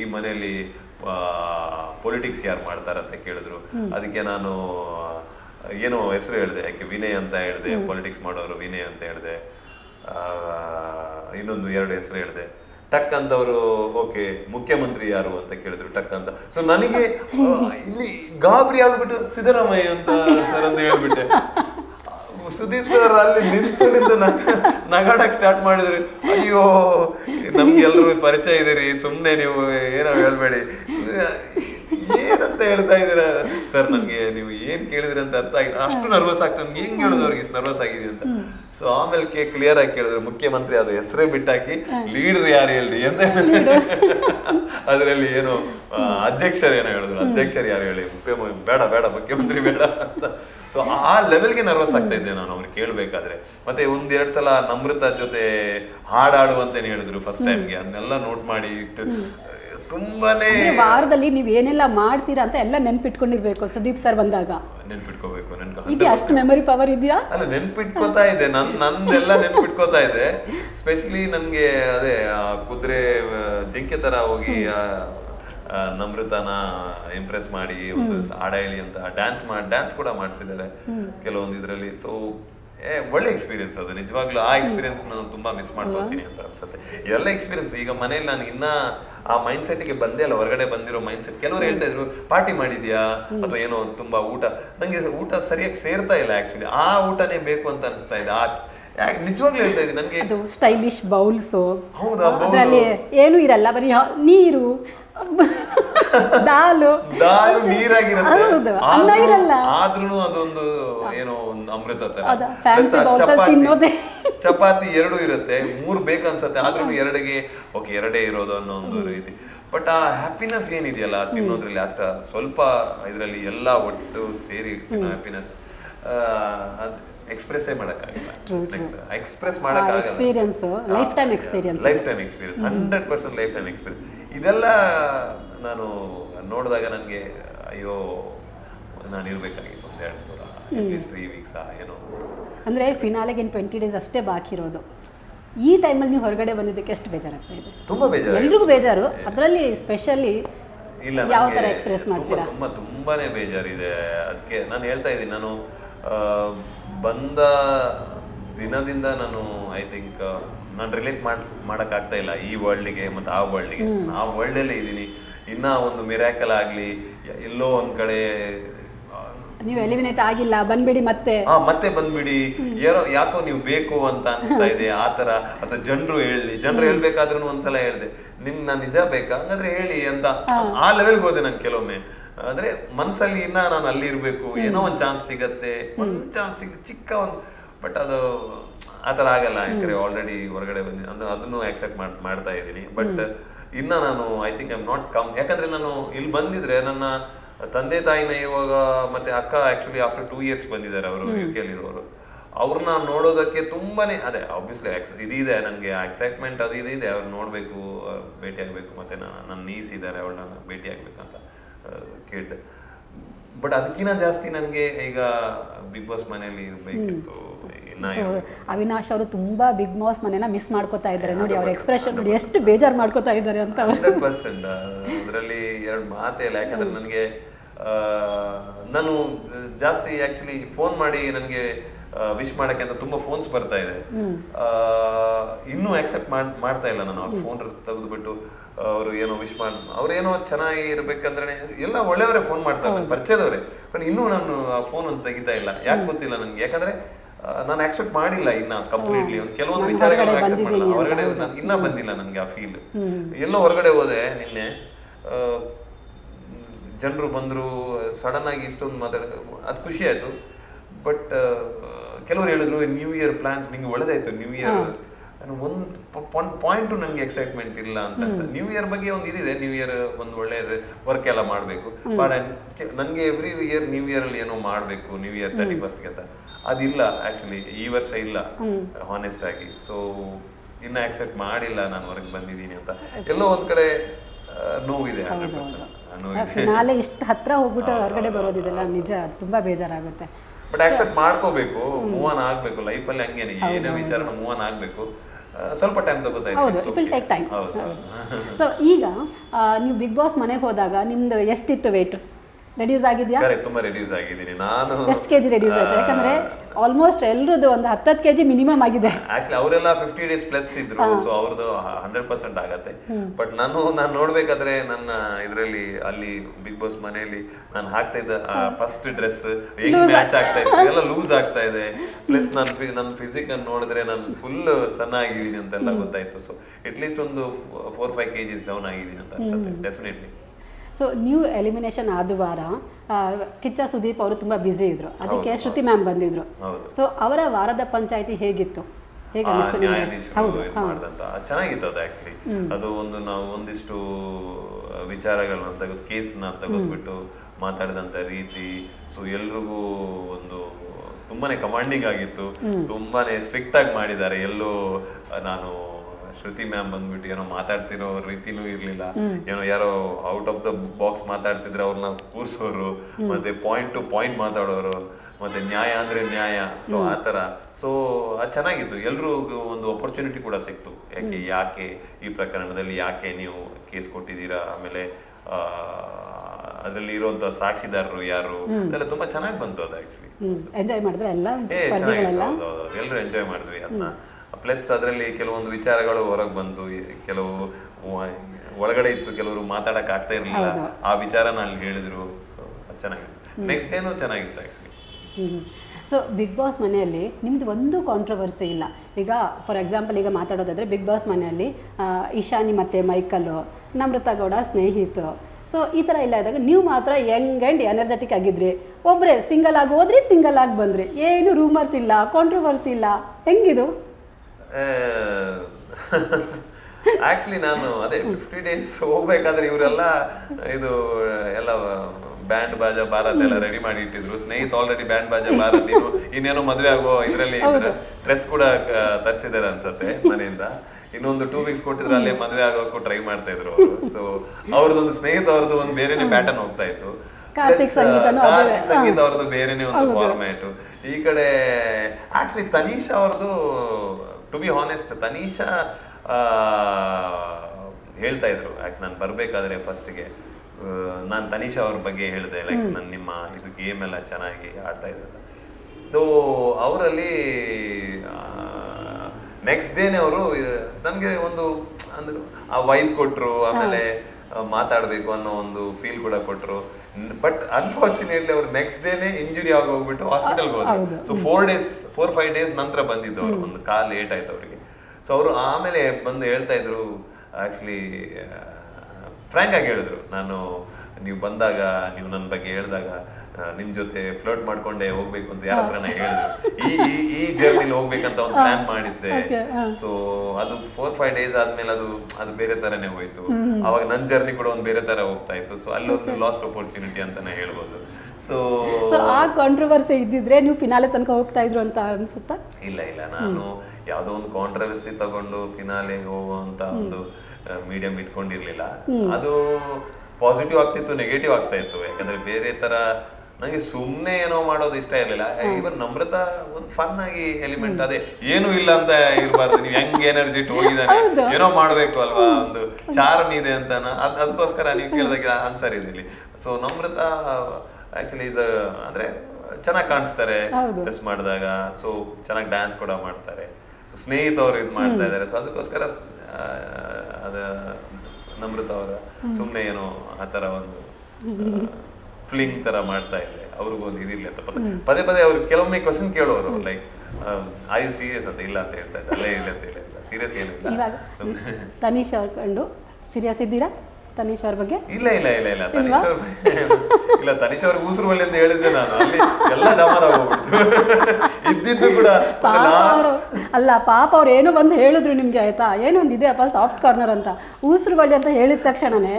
ಈ ಮನೆಯಲ್ಲಿ ಪೊಲಿಟಿಕ್ಸ್ ಯಾರು ಮಾಡ್ತಾರಂತ ಕೇಳಿದ್ರು. ಅದಕ್ಕೆ ನಾನು ಏನೋ ಹೆಸರು ಹೇಳಿದೆ. ಯಾಕೆ ವಿನಯ್ ಅಂತ ಹೇಳಿದೆ ಪೊಲಿಟಿಕ್ಸ್ ಮಾಡೋರು ವಿನಯ್ ಅಂತ ಹೇಳಿದೆ. ಇನ್ನೊಂದು ಎರಡು ಹೆಸರು ಹೇಳಿದೆ. ಟಕ್ ಅಂತವರು ಓಕೆ, ಮುಖ್ಯಮಂತ್ರಿ ಯಾರು ಅಂತ ಕೇಳಿದ್ರು ಟಕ್ ಅಂತ ಸೊ ನನಗೆ ಇಲ್ಲಿ ಗಾಬರಿ ಆಗ್ಬಿಟ್ಟು ಸಿದ್ದರಾಮಯ್ಯ ಅಂತ ಸರ್ ಅಂತ ಹೇಳ್ಬಿಟ್ಟೆ. ಸುದೀಪ್ ಸರ್ ಅಲ್ಲಿ ನಿಂತು ನಿಂತು ನಗಾಡಕ್ ಸ್ಟಾರ್ಟ್ ಮಾಡಿದ್ರಿ. ಅಯ್ಯೋ ನಮ್ಗೆ ಎಲ್ಲರೂ ಪರಿಚಯ ಇದೀರಿ. ಸುಮ್ನೆ ನೀವು ಏನೋ ಹೇಳ್ಬೇಡಿ. ಏನಂತ ಹೇಳ್ತಾ ಇದ್ದೀರಾ? ಸರ್ ನನಗೆ ನೀವು ಏನ್ ಕೇಳಿದ್ರಿ ಅಂತ ಅರ್ಥ ಆಗಿಲ್ಲ ಅಷ್ಟು ನರ್ವಸ್ ಆಗ್ತದೆ ನಮ್ಗೆ ಹೆಂಗ್ ಹೇಳೋದು ಅವ್ರಿಗೆ ಇಷ್ಟು ನರ್ವಸ್ ಆಗಿದೆ ಅಂತ? ಸೊ ಆಮೇಲೆ ಕೆ ಕ್ಲಿಯರ್ ಆಗಿ ಕೇಳಿದ್ರು. ಮುಖ್ಯಮಂತ್ರಿ ಅದು ಹೆಸರೇ ಬಿಟ್ಟಾಕಿ ಲೀಡರ್ ಯಾರು ಹೇಳ್ರಿ? ಅಂತ ಅದರಲ್ಲಿ ಏನು ಅಧ್ಯಕ್ಷರು ಏನೋ ಹೇಳಿದ್ರು. ಅಧ್ಯಕ್ಷರು ಯಾರು ಹೇಳಿ? ಮುಖ್ಯಮಂತ್ರಿ ಬೇಡ ಬೇಡ ಮುಖ್ಯಮಂತ್ರಿ ಬೇಡ ಅಂತ. ಸೊ ಆ ಲೆವೆಲ್ಗೆ ನರ್ವಸ್ ಆಗ್ತಾ ಇದ್ದೆ ನಾನು ಅವ್ರಿಗೆ ಕೇಳಬೇಕಾದ್ರೆ. ಮತ್ತೆ ಒಂದೆರಡು ಸಲ ನಮೃತ ಜೊತೆ ಹಾಡಾಡುವಂತ ಅಂತೇನೆ ಹೇಳಿದ್ರು ಫಸ್ಟ್ ಟೈಮ್ಗೆ ಅದನ್ನೆಲ್ಲ ನೋಟ್ ಮಾಡಿ ಇಟ್ಟು ತುಂಬಾನೇ ವಾರದಲ್ಲಿ ನೀವು ಏನೆಲ್ಲ ಮಾಡ್ತೀರಾ ಅಂತ ಎಲ್ಲ ನೆನ್ಪಿಟ್ಕೊಂಡಿರ್ಬೇಕು ಸುದೀಪ್ ಸರ್ ಬಂದಾಗ. ನೆನ್ಪಿಟ್ಕೋಬೇಕು ನನ್ಗೆ ಇದೆಯಾ ಅಷ್ಟು ಮೆಮೊರಿ ಪವರ್ ಇದೆಯಾ? ಅಲ್ಲ ನೆನ್ಪಿಟ್ಕೋತಾ ಇದೆ ನನ್ ನಂದೆಲ್ಲ ನೆನ್ಪಿಟ್ಕೋತಾ ಇದೆ. ಸ್ಪೆಷಲಿ ನನ್ಗೆ ಅದೇ ಕುದುರೆ ಜಿಂಕೆ ತರ ಹೋಗಿ ನಮ್ರತನ ಇಂಪ್ರೆಸ್ ಮಾಡಿ ಒಂದು ಹಾಡ ಹೇಳಿ ಅಂತ ಡ್ಯಾನ್ಸ್ ಮಾಡಿ ಡ್ಯಾನ್ಸ್ ಕೂಡ ಮಾಡಿಸಿದ್ದಾರೆ. ಕೆಲವೊಂದು ಇದರಲ್ಲಿ. ಸೊ ಒಳ್ಳೆ ಎಕ್ಸ್ಪೀರಿಯನ್ಸ್ ಅದು. ನಿಜವಾಗ್ಲೂ ಆ ಎಕ್ಸ್ಪೀರಿಯನ್ಸ್ ನಾನು ತುಂಬಾ ಮಿಸ್ ಮಾಡ್ಕೊತೀನಿ ಅಂತ ಅನ್ಸುತ್ತೆ. ಎಲ್ಲ ಎಕ್ಸ್ಪೀರಿಯನ್ಸ್ ಈಗ ಮನೇಲಿ ನಾನು ಇನ್ನ ಆ ಮೈಂಡ್ ಸೆಟ್ಗೆ ಬಂದೇ ಅಲ್ಲ ಹೊರಗಡೆ ಬಂದಿರೋ ಮೈಂಡ್ ಸೆಟ್ ಕೆಲವರು ಹೇಳ್ತಾ ಇದ್ರು ಪಾರ್ಟಿ ಮಾಡಿದ್ಯಾ? ಅಥವಾ ಏನೋ ತುಂಬಾ ಊಟ? ನಂಗೆ ಊಟ ಸರಿಯಾಗಿ ಸೇರ್ತಾ ಇಲ್ಲ ಆಕ್ಚುಲಿ ಆ ಊಟನೇ ಬೇಕು ಅಂತ ಅನಿಸ್ತಾ ಇದೆ. ಆ ನಿಜವಾಗ್ಲೂ ಹೇಳ್ತಾ ಇದ್ದೀನಿ. ನನಗೆ ಸ್ಟೈಲಿಶ್ ಬೌಲ್ಸು. ಹೌದಾ? ಅದರಲ್ಲಿ ಏನೂ ಇರಲ್ಲ. ಬರೀ ನೀರು ದಾಲು. ದಾಲು ನೀರಾಗಿರುತ್ತೆ. ಹೌದು, ಅನ್ನ ಇರಲ್ಲ. ಆದ್ರೂ ಅದೊಂದು ಏನೋ ಒಂದು ಅಮೃತ ಆ ಚಪಾತಿ. ಚಪಾತಿ ಎರಡು ಇರುತ್ತೆ. ಮೂರು ಬೇಕನ್ಸತ್ತೆ. ಆದ್ರೂ ಎರಡಿಗೆ ಓಕೆ ಎರಡೇ ಇರೋದು ಅನ್ನೋ ಒಂದು ರೀತಿ. ಬಟ್ ಆ ಹ್ಯಾಪಿನೆಸ್ ಏನಿದೆಯಲ್ಲ ತಿನ್ನೋದ್ರಲ್ಲಿ ಅಷ್ಟ ಸ್ವಲ್ಪ ಇದರಲ್ಲಿ ಎಲ್ಲ ಒಟ್ಟು ಸೇರಿ ಹ್ಯಾಪಿನೆಸ್ ಎಕ್ಸ್ಪ್ರೆಸ್ಸೇ ಮಾಡೋಕ್ಕಾಗಿಲ್ಲ. ಎಕ್ಸ್ಪ್ರೆಸ್ ಮಾಡೋಕ್ಕಾಗಲ್ಲ. Experience lifetime experience lifetime experience hundred percent lifetime experience ಇದೆಲ್ಲ ನಾನು ನೋಡಿದಾಗ ನನಗೆ ಅಯ್ಯೋ ನಾನು ಇರಬೇಕಾಗಿತ್ತು ಒಂದು ಎರಡು ದೂರ ಅಟ್ಲೀಸ್ಟ್ ತ್ರೀ ವೀಕ್ಸಾ ಏನೋ. ಅಂದರೆ ಫಿನಾಲೆಗೆ ಇನ್ನು ಟ್ವೆಂಟಿ ಡೇಸ್ ಅಷ್ಟೇ ಬಾಕಿ ಇರೋದು. ಈ ಟೈಮಲ್ಲಿ ನೀವು ಹೊರಗಡೆ ಬಂದಿದ್ದಕ್ಕೆ ಎಷ್ಟು ಬೇಜಾರಾಗ್ತಾ ಇದೆ? ತುಂಬ ಬೇಜಾರು ಎಲ್ರಿಗೂ ಬೇಜಾರು. ಅದರಲ್ಲಿ ಸ್ಪೆಷಲಿ ಇಲ್ಲ ಯಾವ ಥರ ಎಕ್ಸ್ಪ್ರೆಸ್ ತುಂಬಾ ತುಂಬ ತುಂಬಾ ತುಂಬಾನೇ ಬೇಜಾರಿದೆ. ಅದಕ್ಕೆ ನಾನು ಹೇಳ್ತಾ ಇದ್ದೀನಿ ನಾನು ಬಂದ ದಿನದಿಂದ ನಾನು ಐ ಥಿಂಕ್ ನಾನು ರಿಲೇಟ್ ಮಾಡ್ ಮಾಡೋಕ್ಕಾಗ್ತಾ ಇಲ್ಲ ಈ ವರ್ಲ್ಡ್ಗೆ ಮತ್ತು ಆ ವರ್ಲ್ಡ್ಗೆ ಆ ವರ್ಲ್ಡಲ್ಲೇ ಇದ್ದೀನಿ. ಇನ್ನ ಒಂದು ಮಿರಾಕಲ್ ಆಗಲಿ ಎಲ್ಲೋ ಒಂದ್ ಕಡೆ ನೀವು ಎಲಿಮಿನೇಟ್ ಆಗಿಲ್ಲ ಬಂದ್ಬಿಡಿ ಮತ್ತೆ. ಆ ಮತ್ತೆ ಬಂದ್ಬಿಡಿ. ಯಾರೋ ಯಾಕೋ ನೀವು ಬೇಕು ಅಂತ ಅನಿಸ್ತಾ ಇದೆ ಆ ಅಥವಾ ಜನರು ಹೇಳಿ ಜನರು ಹೇಳ್ಬೇಕಾದ್ರೂ ಒಂದ್ಸಲ ಹೇಳ್ದೆ ನಿಮ್ ನಾನು ನಿಜ ಬೇಕಾ? ಹಂಗಾದ್ರೆ ಹೇಳಿ ಅಂತ. ಆ ಲೆವೆಲ್ಗೆ ಹೋದೆ ನಾನು ಕೆಲವೊಮ್ಮೆ. ಅಂದ್ರೆ ಮನ್ಸಲ್ಲಿ ಇನ್ನ ನಾನು ಅಲ್ಲಿ ಇರ್ಬೇಕು ಏನೋ ಒಂದ್ ಚಾನ್ಸ್ ಸಿಗತ್ತೆ. ಒಂದ್ ಚಾನ್ಸ್ ಸಿಗ ಚಿಕ್ಕ ಒಂದು ಬಟ್ ಅದು ಆ ಥರ ಆಗಲ್ಲ. ಯಾಕಂದ್ರೆ ಆಲ್ರೆಡಿ ಹೊರಗಡೆ ಬಂದಿ ಅಂದ್ರೆ ಅದನ್ನು ಆಕ್ಸೆಪ್ಟ್ ಮಾಡ್ ಮಾಡ್ತಾ ಇದ್ದೀನಿ. ಬಟ್ ಇನ್ನ ನಾನು I think I'm not come ಯಾಕಂದ್ರೆ ನಾನು ಇಲ್ಲಿ ಬಂದಿದ್ರೆ ನನ್ನ ತಂದೆ ತಾಯಿನ ಇವಾಗ ಮತ್ತೆ ಅಕ್ಕ ಆಕ್ಚುಲಿ ಆಫ್ಟರ್ ಟೂ ಇಯರ್ಸ್ ಬಂದಿದ್ದಾರೆ ಅವರು ಯು ಕೆ ಇರೋರು ಅವ್ರನ್ನ ನೋಡೋದಕ್ಕೆ ತುಂಬಾನೇ ಅದೇ ಆಬ್ವಿಯಸ್ಲಿ ಇದಿದೆ ನನಗೆ ಎಕ್ಸೈಟ್ಮೆಂಟ್ ಅದು ಇದು ಇದೆ ಅವ್ರು ನೋಡಬೇಕು ಭೇಟಿ ಆಗಬೇಕು. ಮತ್ತೆ ನಾನು ನನ್ನ ನೀಸ್ ಇದ್ದಾರೆ ಅವಳನ್ನ ಭೇಟಿ ಆಗ್ಬೇಕಂತ. ಕಿಡ್ ಬಟ್ ಅದಕ್ಕಿಂತ ಜಾಸ್ತಿ ನನಗೆ ಈಗ ಬಿಗ್ ಬಾಸ್ ಮನೆಯಲ್ಲಿ ಇರಬೇಕಿತ್ತು ಅವಿನಾಶ್ ಅವರು ತುಂಬಾ ಬಿಗ್ ಬಾಸ್ ಮನೆನ ಮಿಸ್ ಮಾಡ್ಕೋತಾ ಇದ್ದಾರೆ. ನೋಡಿ ಅವ್ರ ಎಕ್ಸ್ಪ್ರೆಷನ್ ನೋಡಿ ಎಷ್ಟು ಬೇಜಾರು ಮಾಡ್ಕೋತಾ ಇದ್ದಾರೆ ಅಂತ ಹಂಡ್ರೆಡ್ ಪರ್ಸೆಂಟ್ ಅದರಲ್ಲಿ ಎರಡು ಮಾತೇ ಇಲ್ಲ. ಯಾಕಂದ್ರೆ ನನಗೆ ನಾನು ಜಾಸ್ತಿ ಆಕ್ಚುಲಿ ಫೋನ್ ಮಾಡಿ ನನಗೆ ವಿಶ್ ಮಾಡಕ್ಕೆ ಅಂತ ತುಂಬಾ ಫೋನ್ಸ್ ಬರ್ತಾ ಇದೆ. ಇನ್ನೂ ಆಕ್ಸೆಪ್ಟ್ ಮಾಡ್ತಾ ಇಲ್ಲ ನಾನು. ಅವ್ರ ಫೋನ್ ತೆಗೆದುಬಿಟ್ಟು ಅವರು ಏನೋ ವಿಶ್ ಮಾಡ್ ಅವ್ರೇನೋ ಚೆನ್ನಾಗಿ ಇರ್ಬೇಕಂದ್ರೆ ಎಲ್ಲ ಒಳ್ಳೆಯವರೇ ಫೋನ್ ಮಾಡ್ತಾರೆ ಪರಿಚಯದವರೇ. ಬಟ್ ಇನ್ನೂ ನಾನು ಆ ಫೋನ್ ಅಂತ ತೆಗಿತಾ ಇಲ್ಲ. ಯಾಕೆ ಗೊತ್ತಿಲ್ಲ ನನಗೆ ಯಾಕಂದ್ರೆ ನಾನು ಆಕ್ಸೆಪ್ಟ್ ಮಾಡಿಲ್ಲ ಇನ್ನ ಕಂಪ್ಲೀಟ್ಲಿ ಒಂದು ಕೆಲವೊಂದು ವಿಚಾರಗಳು ಆಕ್ಸೆಪ್ಟ್ ಮಾಡಿಲ್ಲ. ಹೊರಗಡೆ ನಾನು ಇನ್ನೂ ಬಂದಿಲ್ಲ ನನಗೆ ಆ ಫೀಲ್ ಎಲ್ಲೋ ಹೊರಗಡೆ ಹೋದೆ ನಿನ್ನೆ. ಜನರು ಬಂದರು ಸಡನ್ ಆಗಿ ಇಷ್ಟೊಂದು ಮಾತಾಡ ಅದು ಖುಷಿ ಆಯ್ತು. ಬಟ್ ಕೆಲವರು ಹೇಳಿದ್ರು ನ್ಯೂ ಇಯರ್ ಪ್ಲಾನ್ಸ್ ನಿಂಗೆ ಒಳ್ಳೇದಾಯ್ತು ನ್ಯೂ ಇಯರ್ ಒಂದು ಪಾಯಿಂಟು ನನಗೆ ಎಕ್ಸೈಟ್ಮೆಂಟ್ ಇಲ್ಲ ಅಂತ ನ್ಯೂ ಇಯರ್ ಬಗ್ಗೆ ಒಂದು ಇದಿದೆ ನ್ಯೂ ಇಯರ್ ಒಂದು ಒಳ್ಳೆ ವರ್ಕ್ ಎಲ್ಲ ಮಾಡಬೇಕು. ಬಟ್ ನನಗೆ ಎವ್ರಿ ಇಯರ್ ನ್ಯೂ ಇಯರ್ ಅಲ್ಲಿ ಏನೋ ಮಾಡಬೇಕು ನ್ಯೂ ಇಯರ್ ತರ್ಟಿ ಫಸ್ಟ್ಗೆ ಅಂತ ಅದಿಲ್ಲ ಆಕ್ಚುಲಿ ಈ ವರ್ಷ ಇಲ್ಲ ಹಾನೆಸ್ಟ್ ಆಗಿ. ಸೊ ಇನ್ನ ಆಕ್ಸೆಪ್ಟ್ ಮಾಡಿಲ್ಲ ನಾನು ಹೊರಗೆ ಬಂದಿದ್ದೀನಿ ಅಂತ. ಎಲ್ಲೋ ಒಂದ್ ಕಡೆ ನೋವಿದೆ ಹಂಡ್ರೆಡ್ ಪರ್ಸೆಂಟ್ ನಾಳೆ ಇಷ್ಟು ಹತ್ರ ಹೋಗ್ಬಿಟ್ಟು ಹೊರಗಡೆ ಬರೋದಿದೆಲ್ಲ ನಿಜ ತುಂಬಾ ಬೇಜಾರಾಗುತ್ತೆ. ಬಟ್ ಆಕ್ಸೆಪ್ಟ್ ಮಾಡ್ಕೋಬೇಕು ಮೂವ್ ಆನ್ ಆಗ್ಬೇಕು ಲೈಫಲ್ಲಿ ಹಂಗೇನೆ ಏನೇ ವಿಚಾರ ಮೂವ್ ಆನ್ ಆಗ್ಬೇಕು. ಸ್ವಲ್ಪ ಟೈಮ್ ತಗೋತಾ ಇದೆ ಹೌದು ಇಟ್ ವಿಲ್ ಟೇಕ್ ಟೈಮ್ ಹೌದು. ಸೊ ಈಗ ನೀವು ಬಿಗ್ ಬಾಸ್ ಮನೆಗೆ ಹೋದಾಗ ನಿಮ್ದು ಎಷ್ಟಿತ್ತು ವೇಟ್ ರೆಡ್ಯೂಸ್ ಆಗಿದೆಯಾ? ಕರೆಕ್ಟ್ ತುಂಬಾ ರೆಡ್ಯೂಸ್ ಆಗಿದ್ದೀನಿ. ನಾನು ಎಷ್ಟು ಕೆಜಿ ರೆಡ್ಯೂಸ್ ಆಯ್ತು? ಯಾಕಂದ್ರೆ ಆಲ್ಮೋಸ್ಟ್ ಎಲ್ರದ್ದು ಒಂದು ಹತ್ತತ್ತು ಕೆಜಿ ಮಿನಿಮಮ್ ಆಗಿದೆ. ಆಕ್ಚುಲಿ ಅವರೆಲ್ಲ ಫಿಫ್ಟಿ ಡೇಸ್ ಪ್ಲಸ್ ಇದ್ರು ಸೊ ಅವ್ರದ್ದು ಹಂಡ್ರೆಡ್ ಪರ್ಸೆಂಟ್ ಆಗತ್ತೆ. ಬಟ್ ನಾನು ನಾನು ನೋಡ್ಬೇಕಾದ್ರೆ ನನ್ನ ಇದರಲ್ಲಿ ಅಲ್ಲಿ ಬಿಗ್ ಬಾಸ್ ಮನೆಯಲ್ಲಿ ನಾನು ಹಾಕ್ತಾ ಇದ್ದ ಫಸ್ಟ್ ಡ್ರೆಸ್ ಹೆಂಗ್ ಮ್ಯಾಚ್ ಆಗ್ತಾ ಇತ್ತು ಎಲ್ಲ ಲೂಸ್ ಆಗ್ತಾ ಇದೆ. ಪ್ಲಸ್ ನಾನು ನನ್ನ ಫಿಸಿಕ್ ಅನ್ನು ನೋಡಿದ್ರೆ ನಾನು ಫುಲ್ ಸಣ್ಣ ಆಗಿದ್ದೀನಿ ಅಂತೆಲ್ಲ ಗೊತ್ತಾಯ್ತು. ಸೊ ಅಟ್ಲೀಸ್ಟ್ ಒಂದು ಫೋರ್ ಫೈವ್ ಕೆಜಿಸ್ ಡೌನ್ ಆಗಿದ್ದೀನಿ ಅಂತ ಅನ್ಸುತ್ತೆ ಡೆಫಿನೆಟ್ಲಿ ಸೊ ನ್ಯೂ ಎಲಿಮಿನೇಷನ್ ಆದ ವಾರ ಕಿಚ್ಚ ಸುದೀಪ್ ಅವರು ತುಂಬಾ ಬ್ಯುಸಿ ಇದ್ರು. ಅದಕ್ಕೆ ಶ್ರುತಿ ಮ್ಯಾಮ್ ಬಂದಿದ್ರು. ಸೊ ಅವರ ವಾರದ ಪಂಚಾಯಿತಿ ಹೇಗಿತ್ತು? ನ್ಯಾಯಾಧೀಶರು. ಚೆನ್ನಾಗಿತ್ತು ಅದು ಆಕ್ಚುಲಿ ಅದು ಒಂದು ನಾವು ಒಂದಿಷ್ಟು ವಿಚಾರಗಳನ್ನ ತೆಗೆದು ಕೇಸ್ನ ತೆಗೆದ್ಬಿಟ್ಟು ಮಾತಾಡಿದಂತ ರೀತಿ. ಸೊ ಎಲ್ರಿಗೂ ಒಂದು ತುಂಬಾನೇ ಕಮಾಂಡಿಂಗ್ ಆಗಿತ್ತು. ತುಂಬಾನೇ ಸ್ಟ್ರಿಕ್ಟ್ ಆಗಿ ಮಾಡಿದ್ದಾರೆ. ಎಲ್ಲೂ ನಾನು ಶ್ರುತಿ ಮ್ಯಾಮ್ ಬಂದ್ಬಿಟ್ಟು ಏನೋ ಮಾತಾಡ್ತಿರೋ ರೀತಿನೂ ಇರ್ಲಿಲ್ಲ. ಏನೋ ಯಾರೋ ಔಟ್ ಆಫ್ ದ ಬಾಕ್ಸ್ ಮಾತಾಡ್ತಿದ್ರೆ ಅವ್ರನ್ನ ಕೂರ್ಸೋರು ಮತ್ತೆ ಪಾಯಿಂಟ್ ಟು ಪಾಯಿಂಟ್ ಮಾತಾಡೋರು ಮತ್ತೆ ನ್ಯಾಯ ಅಂದ್ರೆ ನ್ಯಾಯ. ಸೊ ಆತರ ತರ. ಸೊ ಅದು ಚೆನ್ನಾಗಿತ್ತು. ಎಲ್ರಿಗೂ ಒಂದು ಅಪರ್ಚುನಿಟಿ ಕೂಡ ಸಿಕ್ತು. ಯಾಕೆ ಯಾಕೆ ಈ ಪ್ರಕರಣದಲ್ಲಿ ಯಾಕೆ ನೀವು ಕೇಸ್ ಕೊಟ್ಟಿದ್ದೀರಾ? ಆಮೇಲೆ ಅದರಲ್ಲಿ ಇರುವಂತ ಸಾಕ್ಷಿದಾರರು ಯಾರು? ಅದೆಲ್ಲ ತುಂಬಾ ಚೆನ್ನಾಗಿ ಬಂತು ಅದು ಆಕ್ಚುಲಿ ಎಂಜಾಯ್ ಮಾಡಿದ್ರೆ ಎಲ್ಲ ಎಲ್ಲರೂ ಎಂಜಾಯ್ ಮಾಡಿದ್ವಿ ಅದನ್ನ ಪ್ಲಸ್ ಅದರಲ್ಲಿ ಕೆಲವೊಂದು ವಿಚಾರಗಳು ಹೊರಗೆ ಬಂತು. ಕೆಲವು ಒಳಗಡೆ ಇತ್ತು ಕೆಲವರು ಮಾತಾಡಕ್ ಆಗ್ತಾ ಇರಲಿಲ್ಲ. ಆ ವಿಚಾರನ ಅಲ್ಲಿ ಹೇಳಿದ್ರು. ಸೊ ಚೆನ್ನಾಗಿತ್ತು. ನೆಕ್ಸ್ಟ್ ಏನು ಚೆನ್ನಾಗಿತ್ತು ಆಕ್ಚುಲಿ ಸೊ ಬಿಗ್ ಬಾಸ್ ಮನೆಯಲ್ಲಿ ನಿಮ್ದು ಒಂದು ಕಾಂಟ್ರವರ್ಸಿ ಇಲ್ಲ. ಈಗ ಫಾರ್ ಎಕ್ಸಾಂಪಲ್ ಈಗ ಮಾತಾಡೋದಾದ್ರೆ ಬಿಗ್ ಬಾಸ್ ಮನೆಯಲ್ಲಿ ಇಶಾನಿ ಮತ್ತು ಮೈಕಲ್ಲು ನಮೃತ ಗೌಡ ಸ್ನೇಹಿತು. ಸೊ ಈ ಥರ ಇಲ್ಲ ಇದ್ದಾಗ ನೀವು ಮಾತ್ರ ಯಂಗ್ ಆ್ಯಂಡ್ ಎನರ್ಜೆಟಿಕ್ ಆಗಿದ್ರಿ. ಒಬ್ಬರೇ ಸಿಂಗಲ್ ಆಗಿ ಹೋದ್ರಿ ಸಿಂಗಲ್ ಆಗಿ ಬಂದ್ರಿ. ಏನು ರೂಮರ್ಸ್ ಇಲ್ಲ ಕಾಂಟ್ರವರ್ಸಿ ಇಲ್ಲ. ಹೆಂಗಿದು? ಆಕ್ಚುಲಿ ನಾನು ಅದೇ ಫಿಫ್ಟಿ ಡೇಸ್ ಹೋಗ್ಬೇಕಾದ್ರೆ ಇವರೆಲ್ಲ ಇದು ಎಲ್ಲ ಬ್ಯಾಂಡ್ ಬಾಜಾ ಭಾರತ್ ಎಲ್ಲ ರೆಡಿ ಮಾಡಿ ಇಟ್ಟಿದ್ರು. ಸ್ನೇಹಿತ ಆಲ್ರೆಡಿ ಬ್ಯಾಂಡ್ ಬಾಜಾ ಭಾರತ್ ಇನ್ನು ಇನ್ನೇನೋ ಮದುವೆ ಆಗೋ ಇದರಲ್ಲಿ ಡ್ರೆಸ್ ಕೂಡ ತರಿಸಿದಾರೆ ಅನ್ಸತ್ತೆ ಮನೆಯಿಂದ. ಇನ್ನೊಂದು ಟೂ ವೀಕ್ಸ್ ಕೊಟ್ಟಿದ್ರೆ ಅಲ್ಲೇ ಮದುವೆ ಆಗೋಕ್ಕೂ ಟ್ರೈ ಮಾಡ್ತಾ ಇದ್ರು ಸೊ ಅವ್ರದ್ದೊಂದು ಸ್ನೇಹಿತ ಅವ್ರದ್ದು ಒಂದು ಬೇರೆನೆ ಪ್ಯಾಟರ್ನ್ ಹೋಗ್ತಾ ಇತ್ತು. ಕಾರ್ತಿಕ್ ಸಂಗೀತ ಅವ್ರದ್ದು ಬೇರೆನೆ ಒಂದು ಫಾರ್ಮ್ಯಾಟ್ ಈ ಕಡೆ ಆಕ್ಚುಲಿ ತನೀಶ್ ಅವ್ರದ್ದು ಟು ಬಿ ಹಾನೆಸ್ಟ್ ತನೀಶಾ ಹೇಳ್ತಾ ಇದ್ರು. ಆಕ್ಚುಲಿ ನಾನು ಬರ್ಬೇಕಾದ್ರೆ ಫಸ್ಟ್ಗೆ ನಾನು ತನೀಶಾ ಅವ್ರ ಬಗ್ಗೆ ಹೇಳಿದೆ ಲೈಕ್ ನಾನು ನಿಮ್ಮ ಇದು ಗೇಮ್ ಎಲ್ಲ ಚೆನ್ನಾಗಿ ಆಡ್ತಾ ಇದ್ದೆ ಅಂತ. ಸೊ ಅವರಲ್ಲಿ ನೆಕ್ಸ್ಟ್ ಡೇನೆ ಅವರು ನನಗೆ ಒಂದು ಅಂದ್ರೆ ಆ ವೈಬ್ ಕೊಟ್ರು ಆಮೇಲೆ ಮಾತಾಡಬೇಕು ಅನ್ನೋ ಒಂದು ಫೀಲ್ ಕೂಡ ಕೊಟ್ರು. ಬಟ್ ಅನ್ಫಾರ್ಚುನೇಟ್ಲಿ ಅವ್ರು ನೆಕ್ಸ್ಟ್ ಡೇನೆ ಇಂಜುರಿ ಆಗಿ ಹೋಗ್ಬಿಟ್ಟು ಹಾಸ್ಪಿಟಲ್ಗೆ ಹೋದ್ರು. ಹೌದು. So four days four five days ನಂತರ ಬಂದಿದ್ದು ಅವ್ರು. ಒಂದು ಕಾಲ್ ಲೇಟ್ ಆಯ್ತು ಅವರಿಗೆ. ಸೊ ಅವರು ಆಮೇಲೆ ಬಂದು ಹೇಳ್ತಾ ಇದ್ರು ಆಕ್ಚುಲಿ ಫ್ರ್ಯಾಂಕ್ ಆಗಿ ಹೇಳಿದ್ರು. ನಾನು ನೀವು ಬಂದಾಗ ನೀವು ನನ್ನ ಬಗ್ಗೆ ಹೇಳಿದಾಗ ನಿಮ್ ಜೊತೆ ಫ್ಲರ್ಟ್ ಮಾಡ್ಕೊಂಡೆ ಹೋಗ್ಬೇಕು ಅಂತ ಯಾರ ಹತ್ರನ ಹೇಳಿದ್ರು. ಈ ಈ- ಜರ್ನಿಲಿ ಹೋಗ್ಬೇಕಂತ ಒಂದು ಪ್ಲಾನ್ ಮಾಡಿದ್ದೆ. ಸೊ ಅದು ಫೋರ್ ಫೈವ್ ಡೇಸ್ ಆದ್ಮೇಲೆ ಅದು ಅದು ಬೇರೆ ತರನೇ ಹೋಯ್ತು. ಅವಾಗ ನನ್ನ ಜರ್ನಿ ಕೂಡ ಒಂದು ಬೇರೆ ತರ ಹೋಗ್ತಾ ಇತ್ತು. ಸೊ ಅಲ್ಲೊಂದು ಲಾಸ್ಟ್ ಅಪರ್ಚುನಿಟಿ ಅಂತಾನೆ ಹೇಳ್ಬೋದು. ಸೊ ಸೊ ಆ ಕಾಂಟ್ರವರ್ಸಿ ಇದ್ದಿದ್ರೆ ನೀವು ಫಿನಾಲೆ ತನಕ ಹೋಗ್ತಾ ಇದ್ರು ಅಂತ ಅನ್ಸುತ್ತಾ? ಇಲ್ಲ ಇಲ್ಲ. ನಾನು ಯಾವುದೋ ಒಂದು ಕಾಂಟ್ರವರ್ಸಿ ತಗೊಂಡು ಫಿನಾಲೆಗೆ ಹೋಗುವಂತ ಒಂದು ಮೀಡಿಯಂ ಇಟ್ಕೊಂಡಿರ್ಲಿಲ್ಲ. ಅದು ಪಾಸಿಟಿವ್ ಆಗ್ತಿತ್ತು ನೆಗೆಟಿವ್ ಆಗ್ತಾ ಇತ್ತು. ಯಾಕಂದ್ರೆ ಬೇರೆ ತರ ನಂಗೆ ಸುಮ್ಮನೆ ಏನೋ ಮಾಡೋದು ಇಷ್ಟ ಇರಲಿಲ್ಲ. ಇವನ್ ನಮ್ರತ ಒಂದು ಫನ್ ಆಗಿ ಎಲಿಮೆಂಟ್ ಅದೇ ಏನು ಇಲ್ಲ ಅಂತ ಇರಬಾರ್ದು. ನೀವು ಹೆಂಗ್ ಎನರ್ಜಿ ಹೋಗಿದ್ದಾನೆ? ಏನೋ ಮಾಡ್ಬೇಕು ಅಲ್ವಾ? ಒಂದು ಚಾರ್ಮ್ ಇದೆ ಅಂತ ಅದ್ ಅದಕ್ಕೋಸ್ಕರ ನೀವು ಕೇಳಿದಾಗ ಆನ್ಸರ್ ಇದೆ ಇಲ್ಲಿ ಸೊ ನಮ್ರತಾ ಆಕ್ಚುಲಿ ಇಸ್ ಅಂದ್ರೆ ಚೆನ್ನಾಗಿ ಕಾಣಿಸ್ತಾರೆ. ಡ್ರೆಸ್ ಮಾಡಿದಾಗ. ಸೊ ಚೆನ್ನಾಗಿ ಡ್ಯಾನ್ಸ್ ಕೂಡ ಮಾಡ್ತಾರೆ. ಸೊ ಸ್ನೇಹಿತ ಅವರು ಇದು ಮಾಡ್ತಾ ಇದ್ದಾರೆ ಸೊ ಅದಕ್ಕೋಸ್ಕರ ಅದ ನಮ್ರತ ಅವರ ಸುಮ್ಮನೆ ಏನೋ ಆ ಥರ ಒಂದು ಫ್ಲಿಂಗ್ ತರ ಮಾಡ್ತಾ ಇದ್ದೆ ಅವ್ರಿಗೂ ಒಂದು ಇದಿಲ್ಲ ಅಂತ. ಪದ- ಪದೇ ಪದೇ ಅವ್ರು ಕೆಲವೊಮ್ಮೆ ಕ್ವಶನ್ ಕೇಳೋರು ಲೈಕ್ ಆರ್ ಯು ಸೀರಿಯಸ್ ಅಂತ ಇಲ್ಲ ಅಂತ ಹೇಳ್ತಾ ಇದ್ದಾರೆ. ಅಲ್ಲೇ ಇಲ್ಲ ಅಂತ ಹೇಳಿಲ್ಲ ಸೀರಿಯಸ್ ಏನಿಲ್ಲ. ತನೀಶ್ ಅವ್ರ ಕಂಡು ಸೀರಿಯಸ್ ಇದ್ದೀರಾ? ತನೀಶ್ ಅವ್ರ ಬಗ್ಗೆ? ಇಲ್ಲ ಇಲ್ಲ ಇಲ್ಲ ಇಲ್ಲ. ತನೀಶ್ ಅವ್ರ ಇಲ್ಲ ತನೀಶ್ ಅವ್ರಿಗೆ ಉಸಿರು ಬಳ್ಳಿ ಅಂತ ಹೇಳಿದ್ದೆ ನಾನು. ಅಲ್ಲಿ ಎಲ್ಲ ಡಮಾರ ಹೋಗ್ಬಿಡ್ತು ಇದ್ದಿದ್ದು ಕೂಡ ಅಲ್ಲ ಪಾಪ ಅವ್ರು ಏನೋ ಬಂದು ಹೇಳಿದ್ರು ನಿಮ್ಗೆ ಆಯ್ತಾ? ಏನೋ ಒಂದು ಇದೆಯಪ್ಪ ಸಾಫ್ಟ್ ಕಾರ್ನರ್ ಅಂತ. ಉಸಿರು ಬಳಿ ಅಂತ ಹೇಳಿದ ತಕ್ಷಣನೇ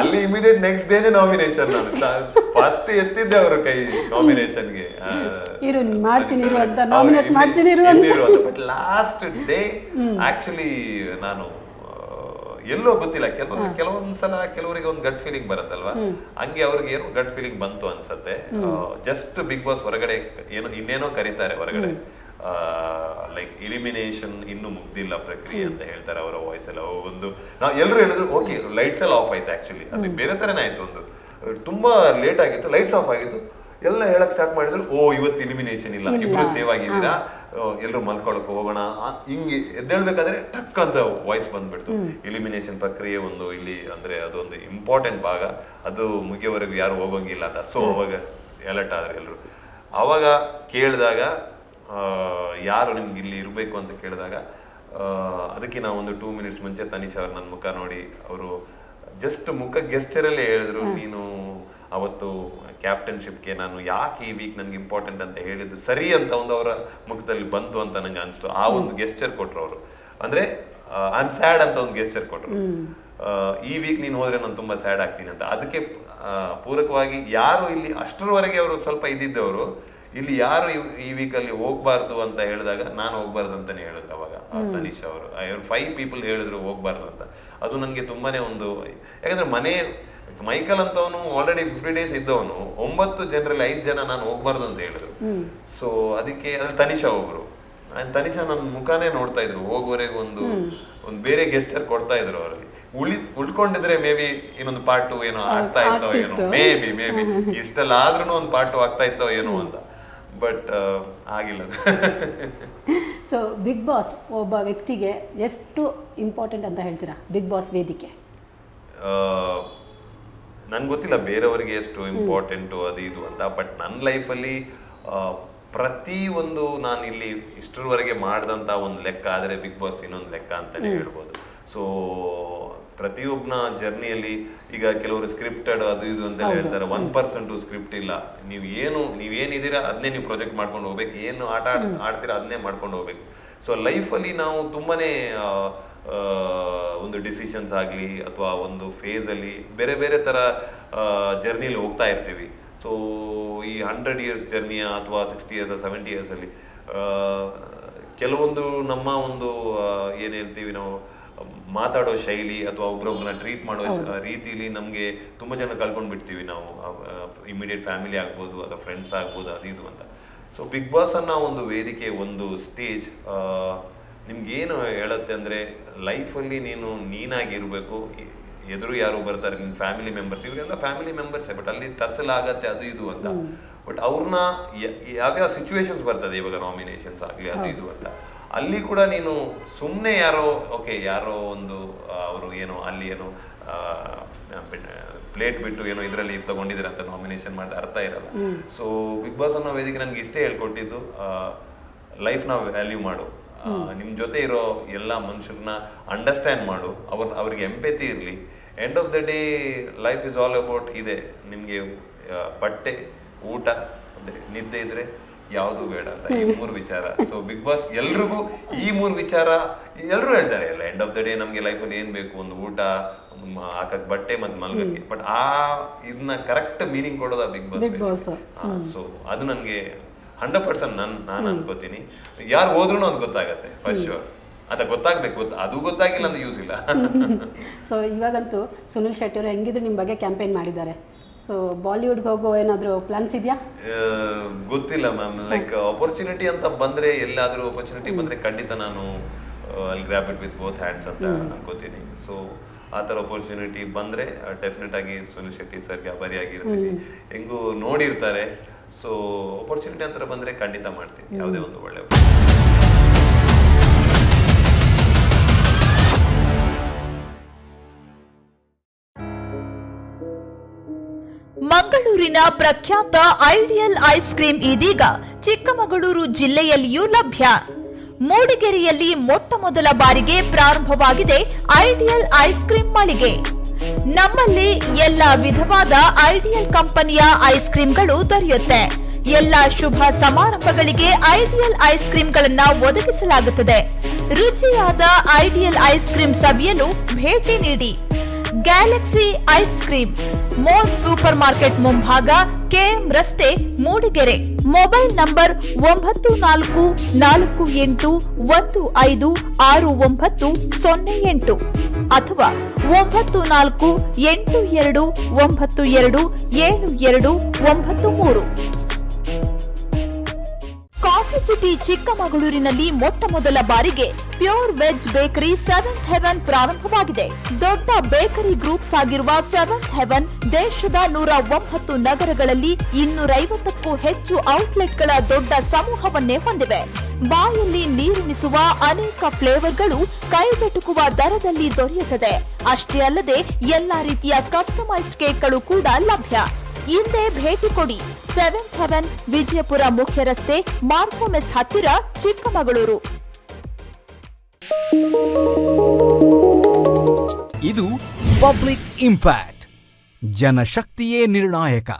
ಅಲ್ಲಿ. ಇಮಿಡಿಯೇಟ್ ನೆಕ್ಸ್ಟ್ ಡೇನೆ ನಾಮಿನೇಷನ್ ನಾನು. ಫಸ್ಟ್ ಎತ್ತಿದ್ದೆ ಅವರು ಕೈ ನಾಮಿನೇಷನ್ಗೆ ಇರು, ಮಾಡ್ತೀನಿ ಇರು ಅಂತ, ನಾಮಿನೇಟ್ ಮಾಡ್ತೀನಿ ಇರು ಅಂತ. ಬಟ್ ಲಾಸ್ಟ್ ಡೇ ಆಕ್ಚುಲಿ ನಾನು ಎಲ್ಲೋ ಗೊತ್ತಿಲ್ಲ. ಕೆಲವೊಂದು ಕೆಲವೊಂದ್ಸಲ ಕೆಲವರಿಗೆ ಒಂದು ಗಟ್ ಫೀಲಿಂಗ್ ಬರುತ್ತಲ್ವಾ? ಹಂಗೆ ಅವ್ರಿಗೆ ಏನೋ ಗಟ್ ಫೀಲಿಂಗ್ ಬಂತು ಅನ್ಸತ್ತೆ. ಜಸ್ಟ್ ಬಿಗ್ ಬಾಸ್ ಹೊರಗಡೆ ಏನೋ ಇನ್ನೇನೋ ಕರೀತಾರೆ ಹೊರಗಡೆ. ಲೈಕ್ ಇಲಿಮಿನೇಷನ್ ಇನ್ನು ಮುಗ್ದಿಲ್ಲ ಪ್ರಕ್ರಿಯೆ ಅಂತ ಹೇಳ್ತಾರೆ ಅವರ ವಾಯ್ಸ್ ಎಲ್ಲ ಒಂದು ನಾವ್ ಎಲ್ಲರೂ ಹೇಳಿದ್ರು ಓಕೆ ಲೈಟ್ಸ್ ಎಲ್ಲ ಆಫ್ ಆಯ್ತು ಆಕ್ಚುಲಿ ಅದು ಬೇರೆ ತರನೇ ಆಯ್ತು ಒಂದು. ತುಂಬಾ ಲೇಟ್ ಆಗಿತ್ತು ಲೈಟ್ಸ್ ಆಫ್ ಆಗಿತ್ತು. ಎಲ್ಲ ಹೇಳಕ್ ಸ್ಟಾರ್ಟ್ ಮಾಡಿದ್ರು ಓ ಇವತ್ತು ಇಲಿಮಿನೇಷನ್ ಇಲ್ಲ ಇಬ್ರು ಸೇವ್ ಆಗಿದ್ದೀರಾ? ಎಲ್ಲರೂ ಮಲ್ಕೊಳಕ್ ಹೋಗೋಣ. ಹಿಂಗೆ ಎದ್ದೇಳ್ಬೇಕಾದ್ರೆ ಟಕ್ ಅಂತ ವಾಯ್ಸ್ ಬಂದ್ಬಿಡ್ತು. ಇಲಿಮಿನೇಷನ್ ಪ್ರಕ್ರಿಯೆ ಒಂದು ಇಲ್ಲಿ ಅಂದ್ರೆ ಅದೊಂದು ಇಂಪಾರ್ಟೆಂಟ್ ಭಾಗ. ಅದು ಮುಗಿಯವರೆಗೂ ಯಾರು ಹೋಗೋಂಗಿಲ್ಲ ಅಂತ. ಸೊ ಅವಾಗ ಅಲರ್ಟ್ ಆದ್ರೆ ಎಲ್ಲರೂ ಅವಾಗ ಕೇಳಿದಾಗ ಆ, ಯಾರು ನಿಮ್ಗೆ ಇಲ್ಲಿ ಇರಬೇಕು ಅಂತ ಕೇಳಿದಾಗ ಅದಕ್ಕೆ ನಾವು ಒಂದು ಟೂ ಮಿನಿಟ್ಸ್ ಮುಂಚೆ ತನಿಷ್ ಅವ್ರು ನನ್ನ ಮುಖ ನೋಡಿ ಅವರು ಜಸ್ಟ್ ಮುಖ ಗೆಸ್ಟರಲ್ಲೇ ಹೇಳಿದ್ರು ನೀನು ಅವತ್ತು ಕ್ಯಾಪ್ಟನ್ಶಿಪ್ಗೆ ನಾನು ಯಾಕೆ ಈ ವೀಕ್ ನನಗೆ ಇಂಪಾರ್ಟೆಂಟ್ ಅಂತ ಹೇಳಿದ್ದು ಸರಿ ಅಂತ ಒಂದು ಅವರ ಮುಖದಲ್ಲಿ ಬಂತು ಅಂತ ನಂಗೆ ಅನಿಸ್ತು. ಆ ಒಂದು ಗೆಸ್ಚರ್ ಕೊಟ್ಟರು ಅವರು. ಅಂದ್ರೆ ಐ ಆಮ್ ಸ್ಯಾಡ್ ಅಂತ ಒಂದು ಗೆಸ್ಚರ್ ಕೊಟ್ಟರು ಈ ವೀಕ್ ನೀನು ಹೋದರೆ ನಾನು ತುಂಬಾ ಸ್ಯಾಡ್ ಆಗ್ತೀನಿ ಅಂತ. ಅದಕ್ಕೆ ಪೂರಕವಾಗಿ ಯಾರು ಇಲ್ಲಿ ಅಷ್ಟರವರೆಗೆ ಅವರು ಸ್ವಲ್ಪ ಇದ್ದಿದ್ದವರು ಇಲ್ಲಿ ಯಾರು ಈ ವೀಕಲ್ಲಿ ಹೋಗ್ಬಾರ್ದು ಅಂತ ಹೇಳಿದಾಗ ನಾನು ಹೋಗ್ಬಾರ್ದು ಅಂತಾನೆ ಹೇಳಿದ್ರು ಅವಾಗ. ತನೀಶ್ ತನಿಷ್ ಅವರು ಇವ್ರು ಫೈವ್ ಪೀಪಲ್ ಹೇಳಿದ್ರು ಹೋಗ್ಬಾರ್ದು ಅಂತ. ಅದು ನನಗೆ ತುಂಬಾನೇ ಒಂದು ಯಾಕಂದ್ರೆ ಮನೆ ಮೈಕಲ್ ಅಂತವನು ಆಲ್ರೆಡಿ ಫಿಫ್ಟಿ ಡೇಸ್ ಇದ್ದವನು. ಒಂಬತ್ತು ಜನರಲ್ಲಿ ಐದು ಜನ ನಾನು ಹೋಗ್ಬಾರ್ದು ಅಂತ ಹೇಳಿದ್ರು. ಸೊ ಅದಕ್ಕೆ ಅಂದ್ರೆ ತನಿಷಾ ಒಬ್ರು. ಅಂಡ್ ತನಿಷಾ ನನ್ನ ಮುಖಾನೇ ನೋಡ್ತಾ ಇದ್ರು. ಹೋಗೋವರೆಗೂ ಒಂದು ಒಂದು ಬೇರೆ ಗೆಸ್ಟರ್ ಕೊಡ್ತಾ ಇದ್ರು ಅವರಲ್ಲಿ. ಉಳಿ ಉಳ್ಕೊಂಡಿದ್ರೆ ಮೇ ಬಿ ಇನ್ನೊಂದು ಪಾರ್ಟ್ ಟು ಏನೋ ಆಗ್ತಾ ಇತ್ತೋ ಏನೋ. ಮೇ ಬಿ ಮೇ ಬಿ ಇಷ್ಟೆಲ್ಲ ಆದ್ರೂ ಒಂದು ಪಾರ್ಟ್ ಟು ಆಗ್ತಾ ಇತ್ತೋ ಏನೋ ಅಂತ. ಬಟ್ ಆಗಿಲ್ಲ ಸೊ ಬಿಗ್ ಬಾಸ್ ಒಬ್ಬ ವ್ಯಕ್ತಿಗೆ ಎಷ್ಟು ಇಂಪಾರ್ಟೆಂಟ್ ಅಂತ ಹೇಳ್ತೀರಾ? ಬಿಗ್ ಬಾಸ್ ವೇದಿಕೆ. ನನ್ಗೆ ಗೊತ್ತಿಲ್ಲ ಬೇರೆಯವರಿಗೆ ಎಷ್ಟು ಇಂಪಾರ್ಟೆಂಟು ಅದು ಇದು ಅಂತ ಬಟ್ ನನ್ನ ಲೈಫಲ್ಲಿ ಪ್ರತಿ ಒಂದು ನಾನು ಇಲ್ಲಿ ಇಷ್ಟರವರೆಗೆ ಮಾಡಿದಂಥ ಒಂದು ಲೆಕ್ಕ ಆದರೆ ಬಿಗ್ ಬಾಸ್ ಇನ್ನೊಂದು ಲೆಕ್ಕ ಅಂತಲೇ ಹೇಳ್ಬೋದು. ಸೊ ಪ್ರತಿಯೊಬ್ಬನ ಜರ್ನಿಯಲ್ಲಿ ಈಗ ಕೆಲವರು ಸ್ಕ್ರಿಪ್ಟೆಡ್ ಅದು ಇದು ಅಂತ ಹೇಳ್ತಾರೆ ಒನ್ ಪರ್ಸೆಂಟು ಸ್ಕ್ರಿಪ್ಟ್ ಇಲ್ಲ. ನೀವು ಏನು ನೀವೇನಿದ್ದೀರಾ ಅದನ್ನೇ ನೀವು ಪ್ರೊಜೆಕ್ಟ್ ಮಾಡ್ಕೊಂಡು ಹೋಗ್ಬೇಕು. ಏನು ಆಟ ಆಡ್ ಆಡ್ತೀರಾ ಅದನ್ನೇ ಮಾಡ್ಕೊಂಡು ಹೋಗ್ಬೇಕು. ಸೊ ಲೈಫಲ್ಲಿ ನಾವು ಆ, ಒಂದು ಡಿಸಿಷನ್ಸ್ ಆಗಲಿ ಅಥವಾ ಒಂದು ಫೇಸಲ್ಲಿ ಬೇರೆ ಬೇರೆ ಥರ ಜರ್ನಿಲಿ ಹೋಗ್ತಾ ಇರ್ತೀವಿ. ಸೊ ಈ ಹಂಡ್ರೆಡ್ ಇಯರ್ಸ್ ಜರ್ನಿಯ ಅಥವಾ ಸಿಕ್ಸ್ಟಿ ಇಯರ್ಸ್ ಸೆವೆಂಟಿ ಇಯರ್ಸಲ್ಲಿ ಕೆಲವೊಂದು ನಮ್ಮ ಒಂದು ಏನು ಹೇಳ್ತೀವಿ ನಾವು ಮಾತಾಡೋ ಶೈಲಿ ಅಥವಾ ಒಬ್ರೊಬ್ರನ್ನ ಟ್ರೀಟ್ ಮಾಡೋ ರೀತಿಲಿ ನಮಗೆ ತುಂಬ ಜನ ಕಳ್ಕೊಂಡು ಬಿಡ್ತೀವಿ ನಾವು ಇಮಿಡಿಯೇಟ್ ಫ್ಯಾಮಿಲಿ ಆಗ್ಬೋದು ಅಥವಾ ಫ್ರೆಂಡ್ಸ್ ಆಗ್ಬೋದು ಅದು ಇದು ಅಂತ. ಸೊ ಬಿಗ್ ಬಾಸ್ ಅನ್ನೋ ಒಂದು ವೇದಿಕೆ ಒಂದು ಸ್ಟೇಜ್ ನಿಮ್ಗೇನು ಹೇಳುತ್ತೆ ಅಂದರೆ ಲೈಫಲ್ಲಿ ನೀನು ನೀನಾಗಿರಬೇಕು ಎದುರು ಯಾರು ಬರ್ತಾರೆ ನಿಮ್ಮ ಫ್ಯಾಮಿಲಿ ಮೆಂಬರ್ಸ್ ಇವರೆಲ್ಲ ಫ್ಯಾಮಿಲಿ ಮೆಂಬರ್ಸೇ ಬಟ್ ಅಲ್ಲಿ ಟಸಲ್ ಆಗತ್ತೆ ಅದು ಇದು ಅಂತ. ಬಟ್ ಅವ್ರನ್ನ ಯಾವ್ಯಾವ ಸಿಚುವೇಶನ್ಸ್ ಬರ್ತದೆ ಇವಾಗ ನಾಮಿನೇಷನ್ಸ್ ಆಗಲಿ ಅದು ಇದು ಅಂತ. ಅಲ್ಲಿ ಕೂಡ ನೀನು ಸುಮ್ಮನೆ ಯಾರೋ ಓಕೆ ಯಾರೋ ಒಂದು ಅವರು ಏನೋ ಅಲ್ಲಿ ಏನೋ ಪ್ಲೇಟ್ ಬಿಟ್ಟು ಏನೋ ಇದರಲ್ಲಿ ತಗೊಂಡಿದ್ದೀರ ಅಂತ ನಾಮಿನೇಷನ್ ಮಾಡಿದ ಅರ್ಥ ಇರಲ್ಲ. ಸೊ ಬಿಗ್ ಬಾಸ್ ಅನ್ನೋ ವೇದಿಕೆ ನನಗೆ ಇಷ್ಟೇ ಹೇಳ್ಕೊಟ್ಟಿದ್ದು ಲೈಫ್ನ ವ್ಯಾಲ್ಯೂ ಮಾಡು. ಆ, ನಿಮ್ ಜೊತೆ ಇರೋ ಎಲ್ಲ ಮನುಷ್ಯರನ್ನ ಅಂಡರ್ಸ್ಟ್ಯಾಂಡ್ ಮಾಡು. ಅವ್ರ ಅವ್ರಿಗೆ ಎಂಪೆತಿ ಇರಲಿ. End of the day life is all about ಇದೆ. ನಿಮಗೆ ಬಟ್ಟೆ ಊಟ ನಿದ್ದೆ ಇದ್ರೆ ಯಾವುದು ಬೇಡ ಅಂತ. ಈ ಮೂರು ವಿಚಾರ. ಸೊ ಬಿಗ್ ಬಾಸ್ ಎಲ್ರಿಗೂ ಈ ಮೂರು ವಿಚಾರ ಎಲ್ಲರೂ ಹೇಳ್ತಾರೆ ಎಲ್ಲ ಎಂಡ್ ಆಫ್ ದ ಡೇ ನಮಗೆ ಲೈಫಲ್ಲಿ ಏನ್ ಬೇಕು? ಒಂದು ಊಟ ಹಾಕಕ್ ಬಟ್ಟೆ ಮತ್ತೆ ಮಲ್ಗಕ್ಕೆ. ಬಟ್ ಆ ಇದನ್ನ ಕರೆಕ್ಟ್ ಮೀನಿಂಗ್ ಕೊಡೋದ ಬಿಗ್ ಬಾಸ್. ಸೊ ಅದು ನನಗೆ ಹಂಡ್ರೆಡ್ ಪರ್ಸೆಂಟ್ ನನ್ ನಾನು ಅನ್ಕೋತೀನಿ. ಯಾರು ಹೋದ್ರೂ ಅದು ಗೊತ್ತಾಗತ್ತೆ ಫಸ್ಟ್ ಶೋರ್ ಅದ ಗೊತ್ತಾಗ್ಬೇಕು ಗೊತ್ತ ಅದು ಗೊತ್ತಾಗಿಲ್ಲ ಅಂದ್ರೆ ಯೂಸ್ ಇಲ್ಲ. ಸೊ ಇವಾಗಂತೂ ಸುನಿಲ್ ಶೆಟ್ಟಿ ಅವರು ಹೆಂಗಿದ್ರು ನಿಮ್ಮ ಬಗ್ಗೆ ಕ್ಯಾಂಪೇನ್ ಮಾಡಿದ್ದಾರೆ. ಸೊ ಬಾಲಿವುಡ್ಗೆ ಹೋಗೋ ಏನಾದರೂ ಪ್ಲಾನ್ಸ್ ಇದೆಯಾ? ಗೊತ್ತಿಲ್ಲ ಮ್ಯಾಮ್ ಲೈಕ್ ಅಪರ್ಚುನಿಟಿ ಅಂತ ಬಂದ್ರೆ ಎಲ್ಲಾದ್ರೂ ಅಪರ್ಚುನಿಟಿ ಬಂದ್ರೆ ಖಂಡಿತ ನಾನು ಅಲ್ಲಿ grab it with both hands ಅಂತ ಅನ್ಕೋತೀನಿ. ಸೊ ಆ ಥರ ಅಪರ್ಚುನಿಟಿ ಬಂದ್ರೆ ಡೆಫಿನೆಟ್ ಆಗಿ ಸುನಿಲ್ ಶೆಟ್ಟಿ ಸರ್ಗೆ ಆಭಾರಿಯಾಗಿರ್ತೀನಿ ಹೆಂಗೂ ನೋಡಿರ್ತಾರೆ. ಸೊ ಅಪರ್ಚುನಿಟಿ ಅಂತ ಬಂದರೆ ಖಂಡಿತ ಮಾಡ್ತೀನಿ. ಯಾವುದೇ ಒಂದು ಒಳ್ಳೆ ಮಂಗಳೂರಿನ ಪ್ರಖ್ಯಾತ ಐಡಿಯಲ್ ಐಸ್ ಕ್ರೀಂ ಇದೀಗ ಚಿಕ್ಕಮಗಳೂರು ಜಿಲ್ಲೆಯಲ್ಲಿಯೂ ಲಭ್ಯ. ಮೂಡಿಗೆರೆಯಲ್ಲಿ ಮೊಟ್ಟ ಮೊದಲ ಬಾರಿಗೆ ಪ್ರಾರಂಭವಾಗಿದೆ ಐಡಿಯಲ್ ಐಸ್ ಕ್ರೀಂ ಮಳಿಗೆ. ನಮ್ಮಲ್ಲಿ ಎಲ್ಲ ವಿಧವಾದ ಐಡಿಯಲ್ ಕಂಪನಿಯ ಐಸ್ ಕ್ರೀಮ್ಗಳು ದೊರೆಯುತ್ತೆ. ಎಲ್ಲ ಶುಭ ಸಮಾರಂಭಗಳಿಗೆ ಐಡಿಯಲ್ ಐಸ್ ಕ್ರೀಮ್ಗಳನ್ನ ಒದಗಿಸಲಾಗುತ್ತದೆ. ರುಚಿಯಾದ ಐಡಿಯಲ್ ಐಸ್ ಕ್ರೀಮ್ ಸವಿಯಲು ಭೇಟಿ ನೀಡಿ. Galaxy ice cream More supermarket ಮುಂಭಾಗ ಕೆಎಂ ರಸ್ತೆ ಮೂಡಿಗೆರೆ ಮೊಬೈಲ್ ನಂಬರ್ ಒಂಬತ್ತು ನಾಲ್ಕು ನಾಲ್ಕು ಎಂಟು ಒಂದು ಐದು ಆರು ಒಂಬತ್ತು ಸೊನ್ನೆ ಎಂಟು. ಅಥವಾ ಒಂಬತ್ತು ನಾಲ್ಕು ಎಂಟು ಎರಡು ಒಂಬತ್ತು ಎರಡು ಏಳು ಎರಡು ಒಂಬತ್ತು ಮೂರು. ಸಿಟಿ ಚಿಕ್ಕಮಗಳೂರಿನಲ್ಲಿ ಮೊಟ್ಟ ಮೊದಲ ಬಾರಿಗೆ pure veg bakery Seventh Heaven ಪ್ರಾರಂಭವಾಗಿದೆ. ದೊಡ್ಡ ಬೇಕರಿ ಗ್ರೂಪ್ಸ್ ಆಗಿರುವ ಸೆವೆಂತ್ ಹೆವೆನ್ ದೇಶದ ನೂರ ಒಂಬತ್ತು ನಗರಗಳಲ್ಲಿ ಇನ್ನೂರೈವತ್ತಕ್ಕೂ ಹೆಚ್ಚು ಔಟ್ಲೆಟ್ಗಳ ದೊಡ್ಡ ಸಮೂಹವನ್ನೇ ಹೊಂದಿವೆ. ಬಾಯಲ್ಲಿ ನೀರುಣಿಸುವ ಅನೇಕ ಫ್ಲೇವರ್ಗಳು ಕೈಗೆಟುಕುವ ದರದಲ್ಲಿ ದೊರೆಯುತ್ತದೆ. ಅಷ್ಟೇ ಅಲ್ಲದೆ ಎಲ್ಲಾ ರೀತಿಯ ಕಸ್ಟಮೈಸ್ಡ್ ಕೇಕ್ಗಳು ಕೂಡ ಲಭ್ಯ. ಹಿಂದೆ ಭೇಟಿ ಕೊಡಿ. ಸೆವೆಂತ್ ಹೆವೆನ್ ವಿಜಯಪುರ ಮುಖ್ಯ ರಸ್ತೆ ಮಾರ್ಕೋಮೆಸ್ ಹತ್ತಿರ, ಚಿಕ್ಕಮಗಳೂರು. ಇದು ಪಬ್ಲಿಕ್ ಇಂಪ್ಯಾಕ್ಟ್. ಜನಶಕ್ತಿಯೇ ನಿರ್ಣಾಯಕ.